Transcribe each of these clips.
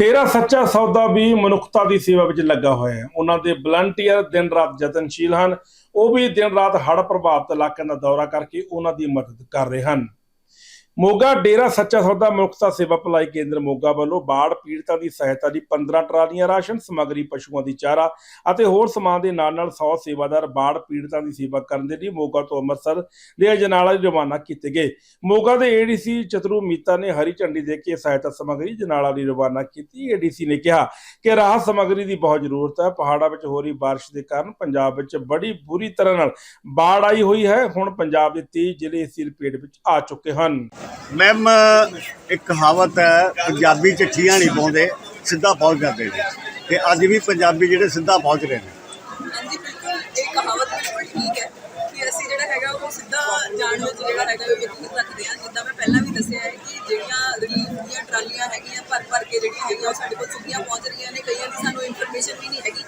ਡੇਰਾ ਸੱਚਾ ਸੌਦਾ ਵੀ ਮਨੁੱਖਤਾ ਦੀ ਸੇਵਾ ਵਿੱਚ ਲੱਗਾ ਹੋਇਆ ਹੈ। ਉਹਨਾਂ ਦੇ ਵਲੰਟੀਅਰ ਦਿਨ ਰਾਤ ਯਤਨਸ਼ੀਲ ਹਨ। ਉਹ ਵੀ ਦਿਨ ਰਾਤ ਹੜ੍ਹ ਪ੍ਰਭਾਵਿਤ ਇਲਾਕਿਆਂ ਦਾ ਦੌਰਾ ਕਰਕੇ ਉਹਨਾਂ ਦੀ ਮਦਦ ਕਰ ਰਹੇ ਹਨ। ਮੋਗਾ ਡੇਰਾ ਸੱਚਾ ਸੌਦਾ ਮਨੁੱਖਤਾ ਸੇਵਾ ਭਲਾਈ ਕੇਂਦਰ ਮੋਗਾ ਵੱਲੋਂ ਬਾੜ ਪੀੜਤਾਂ ਦੀ ਸਹਾਇਤਾ ਲਈ 15 ਟਰਾਲੀਆਂ ਰਾਸ਼ਨ, ਸਮੱਗਰੀ, ਪਸ਼ੂਆਂ ਦੀ ਚਾਰਾ ਅਤੇ ਹੋਰ ਸਮਾਨ ਦੇ ਨਾਲ ਨਾਲ 100 ਸੇਵਾਦਾਰ ਬਾੜ ਪੀੜਤਾਂ ਦੀ ਸੇਵਾ ਕਰਨ ਦੇ ਲਈ ਮੋਗਾ ਤੋਂ ਅੰਮ੍ਰਿਤਸਰ ਦੇ ਅਜਨਾਲਾ ਲਈ ਰਵਾਨਾ ਕੀਤੇ ਗਏ। ਮੋਗਾ ਦੇ ਏਡੀਸੀ ਚਤਰੂ ਮੀਤਾ ਨੇ ਹਰੀ ਝੰਡੀ ਦੇ ਕੇ ਸਹਾਇਤਾ ਸਮੱਗਰੀ ਜਨਾਲਾ ਲਈ ਰਵਾਨਾ ਕੀਤੀ। ਏਡੀਸੀ ਨੇ ਕਿਹਾ ਕਿ ਰਾਹਤ ਸਮੱਗਰੀ ਦੀ ਬਹੁਤ ਜ਼ਰੂਰਤ ਹੈ। ਪਹਾੜਾਂ ਵਿੱਚ ਹੋ ਰਹੀ ਬਾਰਿਸ਼ ਦੇ ਕਾਰਨ ਪੰਜਾਬ ਵਿੱਚ ਬੜੀ ਬੁਰੀ ਤਰ੍ਹਾਂ ਨਾਲ ਬਾੜ ਆਈ ਹੋਈ ਹੈ। ਹੁਣ ਪੰਜਾਬ ਦੇ 23 ਜ਼ਿਲ੍ਹੇ ਇਸ ਲਪੇਟ ਵਿੱਚ ਆ ਚੁੱਕੇ ਹਨ। ਮੈਮ ਇੱਕ ਕਹਾਵਤ ਹੈ, ਪੰਜਾਬੀ ਚਿੱਠੀਆਂ ਨਹੀਂ ਪਾਉਂਦੇ, ਸਿੱਧਾ ਪਹੁੰਚ ਜਾਂਦੇ ਨੇ। ਤੇ ਅੱਜ ਵੀ ਪੰਜਾਬੀ ਜਿਹੜੇ ਸਿੱਧਾ ਪਹੁੰਚ ਰਹੇ ਨੇ। ਹਾਂਜੀ, ਬਿਲਕੁਲ। ਇਹ ਕਹਾਵਤ ਬਿਲਕੁਲ ਠੀਕ ਹੈ ਕਿ ਅਸੀਂ ਜਿਹੜਾ ਹੈਗਾ, ਉਹ ਸਿੱਧਾ ਜਾਣ ਵਿੱਚ ਜਿਹੜਾ ਹੈਗਾ ਉਹ ਯਕੀਨ ਰੱਖਦੇ ਹਾਂ। ਜਿੱਦਾਂ ਮੈਂ ਪਹਿਲਾਂ ਵੀ ਦੱਸਿਆ ਹੈ ਕਿ ਜਿਹੜੀਆਂ ਰਿਲੀਫ ਦੀਆਂ ਟਰਾਲੀਆਂ ਹੈਗੀਆਂ, ਭਰ ਭਰ ਕੇ ਜਿਹੜੀਆਂ ਹੈਗੀਆਂ, ਉਹ ਸਾਡੇ ਕੋਲ ਸਿੱਧੀਆਂ ਪਹੁੰਚ ਰਹੀਆਂ ਨੇ। ਕਈਆਂ ਦੀ ਸਾਨੂੰ ਇਨਫੋਰਮੇਸ਼ਨ ਵੀ ਨਹੀਂ ਹੈਗੀ।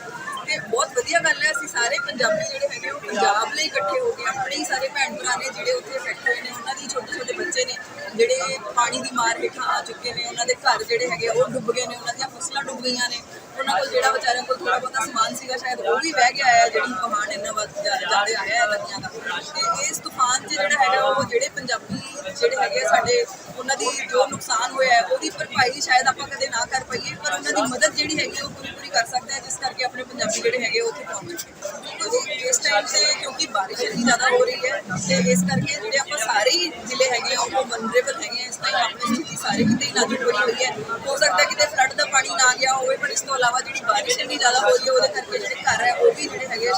ਤੇ ਬਹੁਤ ਵਧੀਆ ਗੱਲ ਹੈ, ਅਸੀਂ ਸਾਰੇ ਪੰਜਾਬੀ ਜਿਹੜੇ ਹੈਗੇ, ਉਹ ਪੰਜਾਬ ਲਈ ਇਕੱਠੇ ਹੋ ਕੇ ਆਪਣੇ ਹੀ ਸਾਰੇ ਭੈਣ ਭਰਾ ਨੇ ਜਿਹੜੇ ਉੱਥੇ ਇਫੈਕਟ ਹੋਏ ਨੇ, ਉਹਨਾਂ ਦੀ ਛੋਟੇ ਛੋਟੇ ਬੱਚੇ ਨੇ, ਜਿਹੜੇ ਪਾਣੀ ਦੀ ਮਾਰ ਹੇਠਾਂ ਆ ਚੁੱਕੇ ਨੇ। ਉਹਨਾਂ ਦੇ ਘਰ ਜਿਹੜੇ ਹੈਗੇ, ਉਹ ਡੁੱਬ ਗਏ ਨੇ, ਉਹਨਾਂ ਦੀਆਂ ਫਸਲਾਂ ਡੁੱਬ ਗਈਆਂ ਨੇ। ਉਹਨਾਂ ਕੋਲ ਜਿਹੜਾ ਵਿਚਾਰਿਆਂ ਕੋਲ ਥੋੜਾ ਬਹੁਤਾ ਸਮਾਨ ਸੀਗਾ, ਸ਼ਾਇਦ ਉਹ ਵੀ ਵਹਿ ਗਿਆ ਹੈ ਜਿਹੜੀ ਪਹਾੜ ਇੰਨਾ ਵੱਧ ਜ਼ਿਆਦਾ ਆਇਆ ਹੈ ਨਦੀਆਂ ਦਾ। ਤੇ ਇਸ ਤੂਫਾਨ 'ਚ ਜਿਹੜਾ ਹੈਗਾ ਉਹ ਜਿਹੜੇ ਪੰਜਾਬੀ ਜਿਹੜੇ ਹੈਗੇ ਸਾਡੇ ਉਹਨਾਂ ਦੀ ਜੋ ਨੁਕਸਾਨ ਹੋਇਆ ਹੈ, ਉਹਦੀ ਭਰਪਾਈ ਸ਼ਾਇਦ ਆਪਾਂ ਕਦੇ ਨਾ ਕਰ ਪਾਈਏ, ਪਰ ਉਹਨਾਂ ਦੀ ਮਦਦ ਜਿਹੜੀ ਹੈਗੀ ਉਹ ਪੂਰੀ ਪੂਰੀ ਕਰ ਸਕਦੇ ਆ, ਜਿਸ ਕਰਕੇ ਆਪਣੇ ਪੰਜਾਬੀ ਜਿਹੜੇ ਹੈਗੇ ਉੱਥੇ ਪਹੁੰਚਣਗੇ ਇਸ ਟਾਈਮ ਤੇ ਕਿਉਂਕਿ ਬਾਰਿਸ਼ ਇੰਨੀ ਜ਼ਿਆਦਾ ਹੋ ਰਹੀ ਹੈ, ਤੇ ਇਸ ਕਰਕੇ ਜਿਹੜੇ ਆਪਾਂ ਸਾਰੇ ਹੀ ਜ਼ਿਲ੍ਹੇ ਹੈਗੇ ਆ, ਉਹ ਵਨਰੇਬਲ ਹੈਗੇ ਇਸ ਟਾਈਮ ਆਪਣੀ ਸਥਿਤੀ ਸਾਰੇ ਕਿਤੇ ਹੀ ਨਾਜ਼ੁਕ ਹੋਈ ਹੋਈ ਹੈ। ਹੋ ਸਕਦਾ ਕਿਤੇ ਫਲੱਡ ਦਾ ਪਾਣੀ ਨਾ ਗਿਆ ਹੋਵੇ, ਪਰ ਇਸ ਤੋਂ ਇਲਾਵਾ ਜਿਹੜੀ ਬਾਰਿਸ਼ ਇੰਨੀ ਜ਼ਿਆਦਾ ਹੋ ਰਹੀ ਹੈ, ਉਹਦੇ ਕਰਕੇ ਜਿਹੜੇ ਘਰ ਹੈ, ਉਹ ਵੀ ਜਿਹੜੇ ਹੈਗੇ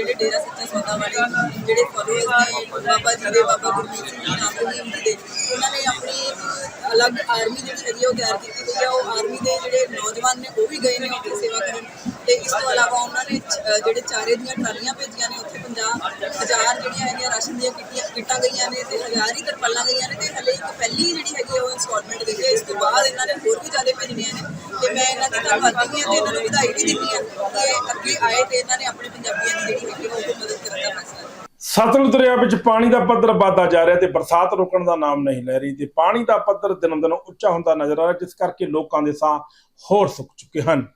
ਜਿਹੜੇ ਡੇਰਾ ਸੱਚਾ ਸੌਦਾ ਵਾਲੇ ਜਿਹੜੇ ਫੋਲੋਅਰਸ ਨੇ, ਬਾਬਾ ਜੀ ਦੇ, ਬਾਬਾ ਗੁਰਮੀਤ ਸਿੰਘ ਜੀ ਨਾਮ ਰਹੀਮ ਜੀ ਉਹਨਾਂ ਨੇ ਆਪਣੀ ਇੱਕ ਅਲੱਗ ਆਰਮੀ ਜਿਹੜੀ ਹੈਗੀ ਉਹ ਤਿਆਰ ਕੀਤੀ ਗਈ ਆ। ਉਹ ਆਰਮੀ ਦੇ ਜਿਹੜੇ ਨੌਜਵਾਨ ਨੇ, ਉਹ ਵੀ ਗਏ ਨੇ ਉੱਥੇ ਸੇਵਾ ਕਰਨ ਤੇ ਇਸ ਤੋਂ ਇਲਾਵਾ ਉਹਨਾਂ ਨੇ ਜਿਹੜੇ ਚਾਰੇ ਦੀਆਂ ਟਰਾਲੀਆਂ ਭੇਜੀਆਂ ਨੇ, ਉੱਥੇ 50 ਜਿਹੜੀਆਂ ਹੈਗੀਆਂ ਰਾਸ਼ਨ ਦੀਆਂ ਕਿੱਟੀਆਂ, ਕਿੱਟਾਂ ਗਈਆਂ ਨੇ ਤੇ ਹਜ਼ਾਰ ਹੀ ਤਰਪਾਲਾਂ ਗਈਆਂ ਨੇ ਤੇ ਹਲੇ ਇੱਕ ਪਹਿਲੀ ਜਿਹੜੀ ਹੈਗੀ ਉਹ ਇੰਸਟਾਲਮੈਂਟ ਗਈ ਹੈ। ਇਸ ਤੋਂ ਬਾਅਦ ਇਹਨਾਂ ਨੇ ਹੋਰ ਵੀ ਜ਼ਿਆਦਾ ਭੇਜਣੀਆਂ ਨੇ ਤੇ ਮੈਂ ਇਹਨਾਂ ਦੀ ਧੰਨਵਾਦੀ ਹਾਂ ਤੇ ਇਹਨਾਂ ਨੂੰ ਵਧਾਈ ਵੀ ਦਿੰਦੀ ਹਾਂ ਕਿ ਅੱਗੇ ਆਏ ਤੇ ਇਹਨਾਂ ਨੇ ਆਪਣੇ ਪੰਜਾਬੀਆਂ ਦੀ ਜਿਹੜੀ ਹੈਗੀ ਉਹ ਮਦਦ ਕਰਨ ਦਾ ਫੈਸਲਾ ਸਤਲੁਜ ਦਰਿਆ ਵਿੱਚ ਪਾਣੀ ਦਾ ਪੱਧਰ ਵਧਦਾ ਜਾ ਰਿਹਾ ਤੇ ਬਰਸਾਤ ਰੁਕਣ ਦਾ ਨਾਮ ਨਹੀਂ ਲੈ ਰਹੀ ਤੇ ਪਾਣੀ ਦਾ ਪੱਧਰ ਦਿਨੋਂ ਦਿਨ ਉੱਚਾ ਹੁੰਦਾ ਨਜ਼ਰ ਆ ਰਿਹਾ, ਜਿਸ ਕਰਕੇ ਲੋਕਾਂ ਦੇ ਸਾਹ ਹੋਰ ਸੁੱਕ ਚੁੱਕੇ ਹਨ।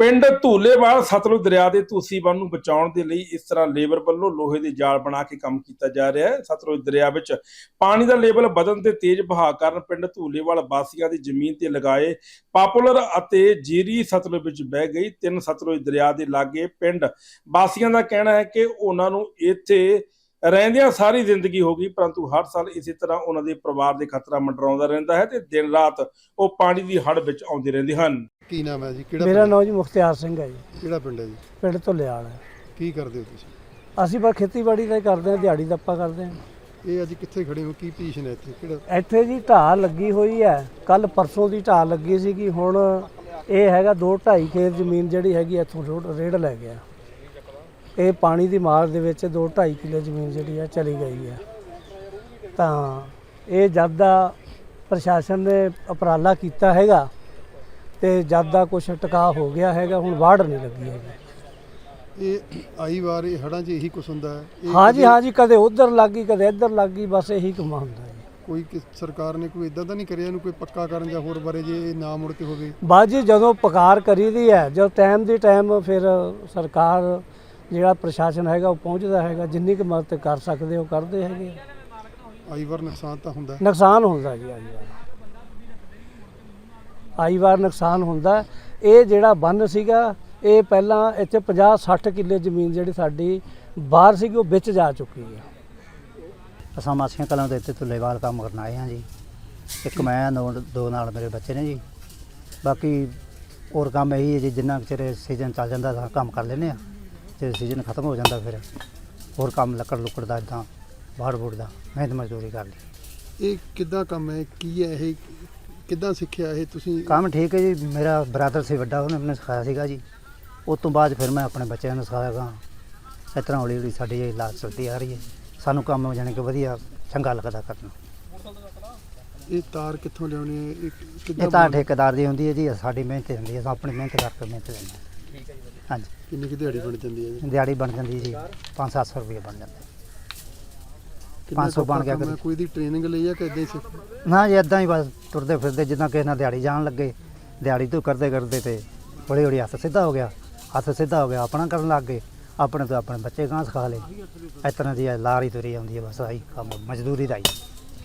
ਪਿੰਡ ਧੂਲੇਵਾਲ ਸਤਲੁਜ ਦਰਿਆ ਦੇ ਧੂਸੀ ਬੰਨ ਨੂੰ ਬਚਾਉਣ ਦੇ ਲਈ ਇਸ ਤਰ੍ਹਾਂ ਲੇਬਰ ਵੱਲੋਂ ਲੋਹੇ ਦੇ ਜਾਲ ਬਣਾ ਕੇ ਕੰਮ ਕੀਤਾ ਜਾ ਰਿਹਾ ਹੈ। ਸਤਲੁਜ ਦਰਿਆ ਵਿੱਚ ਪਾਣੀ ਦਾ ਲੈਵਲ ਵਧਣ ਤੇ ਤੇਜ਼ ਵਹਾਅ ਕਾਰਨ ਪਿੰਡ ਧੂਲੇਵਾਲ ਵਾਸੀਆਂ ਦੀ ਜ਼ਮੀਨ ਤੇ ਲਗਾਏ ਪਾਪੂਲਰ ਅਤੇ ਜੀਰੀ ਸਤਲੁਜ ਵਿੱਚ ਵਹਿ ਗਈ। ਤਿੰਨ ਸਤਲੁਜ ਦਰਿਆ ਦੇ ਲਾਗੇ ਪਿੰਡ ਵਾਸੀਆਂ ਦਾ ਕਹਿਣਾ ਹੈ ਕਿ ਉਹਨਾਂ ਨੂੰ ਇੱਥੇ ਰਹਿੰਦਿਆਂ ਸਾਰੀ ਜ਼ਿੰਦਗੀ ਹੋ ਗਈ ਪਰੰਤੂ ਹਰ ਸਾਲ ਇਸੇ ਤਰ੍ਹਾਂ ਉਹਨਾਂ ਦੇ ਪਰਿਵਾਰ ਦੇ ਖਤਰਾ ਮੰਡਰਾਉਂਦਾ ਰਹਿੰਦਾ ਹੈ ਤੇ ਦਿਨ ਰਾਤ ਉਹ ਪਾਣੀ ਦੀ ਹੜ ਵਿੱਚ ਆਉਂਦੇ ਰਹਿੰਦੇ ਹਨ। ਕੀ ਨਾਮ ਹੈ ਜੀ? ਕਿਹੜਾ ਮੇਰਾ ਨਾਮ ਜੀ ਮੁਖਤਿਆਰ ਸਿੰਘ ਹੈ ਜੀ। ਕਿਹੜਾ ਪਿੰਡ ਹੈ ਜੀ? ਪਿੰਡ ਧੁੱਲਿਆਲ ਹੈ। ਕੀ ਕਰਦੇ ਹੋ ਤੁਸੀਂ? ਅਸੀਂ ਬਸ ਖੇਤੀਬਾੜੀ ਦਾ ਹੀ ਕਰਦੇ ਹਾਂ ਦਿਹਾੜੀ ਦਾ ਆਪਾਂ ਕਰਦੇ ਹਾਂ। ਇਹ ਅੱਜ ਕਿੱਥੇ ਖੜੇ ਹੋ? ਕੀ ਪੋਜੀਸ਼ਨ ਹੈ ਇੱਥੇ? ਕਿਹੜਾ ਇੱਥੇ ਜੀ ਢਾਹ ਲੱਗੀ ਹੋਈ ਹੈ। ਕੱਲ ਪਰਸੋਂ ਦੀ ਢਾਹ ਲੱਗੀ ਸੀਗੀ ਹੁਣ ਇਹ ਹੈਗਾ 2 2.5 ਖੇਤ ਜ਼ਮੀਨ ਜਿਹੜੀ ਹੈਗੀ ਇੱਥੋਂ ਰੇਡ ਲੈ ਗਿਆ। ਇਹ ਪਾਣੀ ਦੀ ਮਾਰ ਦੇ ਵਿੱਚ 2 2.5 ਕਿੱਲੇ ਜ਼ਮੀਨ ਜਿਹੜੀ ਹੈ ਚਲੀ ਗਈ ਹੈ ਤਾਂ ਇਹ ਜਦ ਦਾ ਪ੍ਰਸ਼ਾਸਨ ਨੇ ਉਪਰਾਲਾ ਕੀਤਾ ਹੈਗਾ ਤੇ ਜਦ ਦਾ ਕੁਝ ਟਿਕਾ ਹੋ ਗਿਆ ਹੈਗਾ ਹੁਣ ਵਾੜ ਨਹੀਂ ਲੱਗੀ ਹੈਗੀ। ਇਹ ਆਈ ਵਾਰ ਇਹ ਹੜਾਂ 'ਚ ਇਹੀ ਕੁਛ ਹੁੰਦਾ ਹੈ? ਇਹ ਹਾਂ ਜੀ ਕਦੇ ਹਾਂ ਉਧਰ ਲੱਗੀ ਕਦੇ ਇੱਧਰ ਲੱਗੀ ਬਸ ਇਹੀ ਕਮਾ ਹੁੰਦਾ ਜੀ। ਕੋਈ ਕਿਸ ਸਰਕਾਰ ਨੇ ਕੋਈ ਇਦਾਂ ਦਾ ਨਹੀਂ ਕਰਿਆ ਇਹਨੂੰ ਕੋਈ ਪੱਕਾ ਕਰਨ ਜਾਂ ਹੋਰ ਬਾਰੇ ਜੇ ਇਹ ਨਾ ਮੁੜ ਕੇ ਹੋਵੇ? ਬਾਜੀ ਜਦੋਂ ਪਕਾਰ ਕਰੀਦੀ ਹੈ ਜਦ ਟਾਈਮ ਦੀ ਟਾਈਮ ਫਿਰ ਸਰਕਾਰ ਜਿਹੜਾ ਪ੍ਰਸ਼ਾਸਨ ਹੈਗਾ ਉਹ ਪਹੁੰਚਦਾ ਹੈਗਾ ਜਿੰਨੀ ਕੁ ਮਦਦ ਕਰ ਸਕਦੇ ਉਹ ਕਰਦੇ ਹੈਗੇ ਆਈ ਵਾਰ ਨੁਕਸਾਨ ਤਾਂ ਹੁੰਦਾ ਹੈ। ਨੁਕਸਾਨ ਹੁੰਦਾ ਜੀ ਆਈ ਵਾਰ ਆਈ ਵਾਰ ਨੁਕਸਾਨ ਹੁੰਦਾ। ਇਹ ਜਿਹੜਾ ਬੰਨ ਸੀਗਾ ਇਹ ਪਹਿਲਾਂ ਇੱਥੇ 50 60 ਕਿੱਲੇ ਜ਼ਮੀਨ ਜਿਹੜੀ ਸਾਡੀ ਬਾਹਰ ਸੀਗੀ ਉਹ ਵਿੱਚ ਜਾ ਚੁੱਕੀ ਹੈ ਅਸਾਂ ਮਾਸੀਆਂ ਕਲਾਂ ਦੇ ਇੱਥੇ ਤੁੱਲੇਵਾਲ ਕੰਮ ਕਰਨ ਆਏ ਹਾਂ ਜੀ। ਇੱਕ ਮੈਂ ਦੋ ਦੋ ਨਾਲ ਮੇਰੇ ਬੱਚੇ ਨੇ ਜੀ। ਬਾਕੀ ਹੋਰ ਕੰਮ ਇਹੀ ਹੈ ਜੀ ਜਿੰਨਾ ਕੁ ਚਿਰ ਸੀਜ਼ਨ ਚੱਲ ਜਾਂਦਾ ਤਾਂ ਕੰਮ ਕਰ ਲੈਂਦੇ ਆ ਤੇ ਸੀਜ਼ਨ ਖਤਮ ਹੋ ਜਾਂਦਾ ਫਿਰ। ਹੋਰ ਕੰਮ ਲੱਕੜ ਲੁੱਕੜ ਦਾ ਇਦਾਂ ਬਾਹਰ ਬੂੜ ਦਾ ਮਿਹਨਤ ਮਜ਼ਦੂਰੀ ਕਰ ਲਈ। ਇਹ ਕਿੱਦਾਂ ਕੰਮ ਹੈ? ਕੀ ਹੈ ਇਹ? ਕਿੱਦਾਂ ਸਿੱਖਿਆ ਇਹ ਤੁਸੀਂ? ਕੰਮ ਠੀਕ ਹੈ ਜੀ। ਮੇਰਾ ਬ੍ਰਦਰ ਸੀ ਵੱਡਾ ਉਹਨੇ ਮੈਨੂੰ ਸਿਖਾਇਆ ਸੀਗਾ ਜੀ। ਉਸ ਤੋਂ ਬਾਅਦ ਫਿਰ ਮੈਂ ਆਪਣੇ ਬੱਚਿਆਂ ਨੂੰ ਸਿਖਾਇਆ ਗਾ। ਇਸ ਤਰ੍ਹਾਂ ਹੌਲੀ ਹੌਲੀ ਸਾਡੀ ਇਹ ਲਾਜ ਚੱਲਦੀ ਆ ਰਹੀ ਹੈ। ਸਾਨੂੰ ਕੰਮ ਜਾਣੀ ਕਿ ਵਧੀਆ ਚੰਗਾ ਲੱਗਦਾ ਕਰਨਾ। ਇਹ ਤਾਰ ਕਿੱਥੋਂ ਲਿਆਉਣੀ ਹੈ? ਇਹ ਇਹ ਕਿੱਦਾਂ ਤਾਂ? ਠੇਕੇਦਾਰ ਦੀ ਹੁੰਦੀ ਹੈ ਜੀ। ਸਾਡੀ ਮਿਹਨਤ ਹੁੰਦੀ ਹੈ। ਅਸੀਂ ਆਪਣੀ ਮਿਹਨਤ ਕਰਕੇ ਮਿਹਨਤ ਲੈਂਦੇ ਹਾਂ। ਹਾਂਜੀ। ਕਿੰਨੀ ਕੁ ਦਿਹਾੜੀ ਬਣ ਜਾਂਦੀ ਹੈ ਜੀ? ਦਿਹਾੜੀ ਬਣ ਜਾਂਦੀ ਜੀ 5-700 ਰੁਪਏ ਬਣ ਜਾਂਦਾ। ਕਿੰਨਾ 500 ਬਣ ਗਿਆ ਕੰਮ ਹੈ? ਕਦੀ। ਕੋਈ ਦੀ ਟ੍ਰੇਨਿੰਗ ਲਈ ਆ ਕਿ ਇਦਾਂ ਹੀ ਸਿੱਖ ਨਾ ਜੀ ਇਦਾਂ ਹੀ ਬਸ ਤੁਰਦੇ ਫਿਰਦੇ ਜਿੱਦਾਂ ਕਿਸੇ ਨਾਲ ਦਿਹਾੜੀ ਜਾਣ ਲੱਗੇ ਦਿਹਾੜੀ ਤੋਂ ਕਰਦੇ ਕਰਦੇ ਤੇ ਹੌਲੀ ਹੌਲੀ ਹੱਥ ਸਿੱਧਾ ਹੋ ਗਿਆ। ਹੱਥ ਸਿੱਧਾ ਹੋ ਗਿਆ ਆਪਣਾ ਕਰਨ ਲੱਗ ਗਏ। ਆਪਣੇ ਤੋਂ ਆਪਣੇ ਬੱਚੇ ਗਾਂ ਸਿਖਾ ਲਏ। ਇਸ ਤਰ੍ਹਾਂ ਦੀ ਲਾਰੀ ਤੁਰੀ ਆਉਂਦੀ ਹੈ ਬਸ ਆਹੀ ਕੰਮ ਮਜ਼ਦੂਰੀ ਦਾ ਹੀ।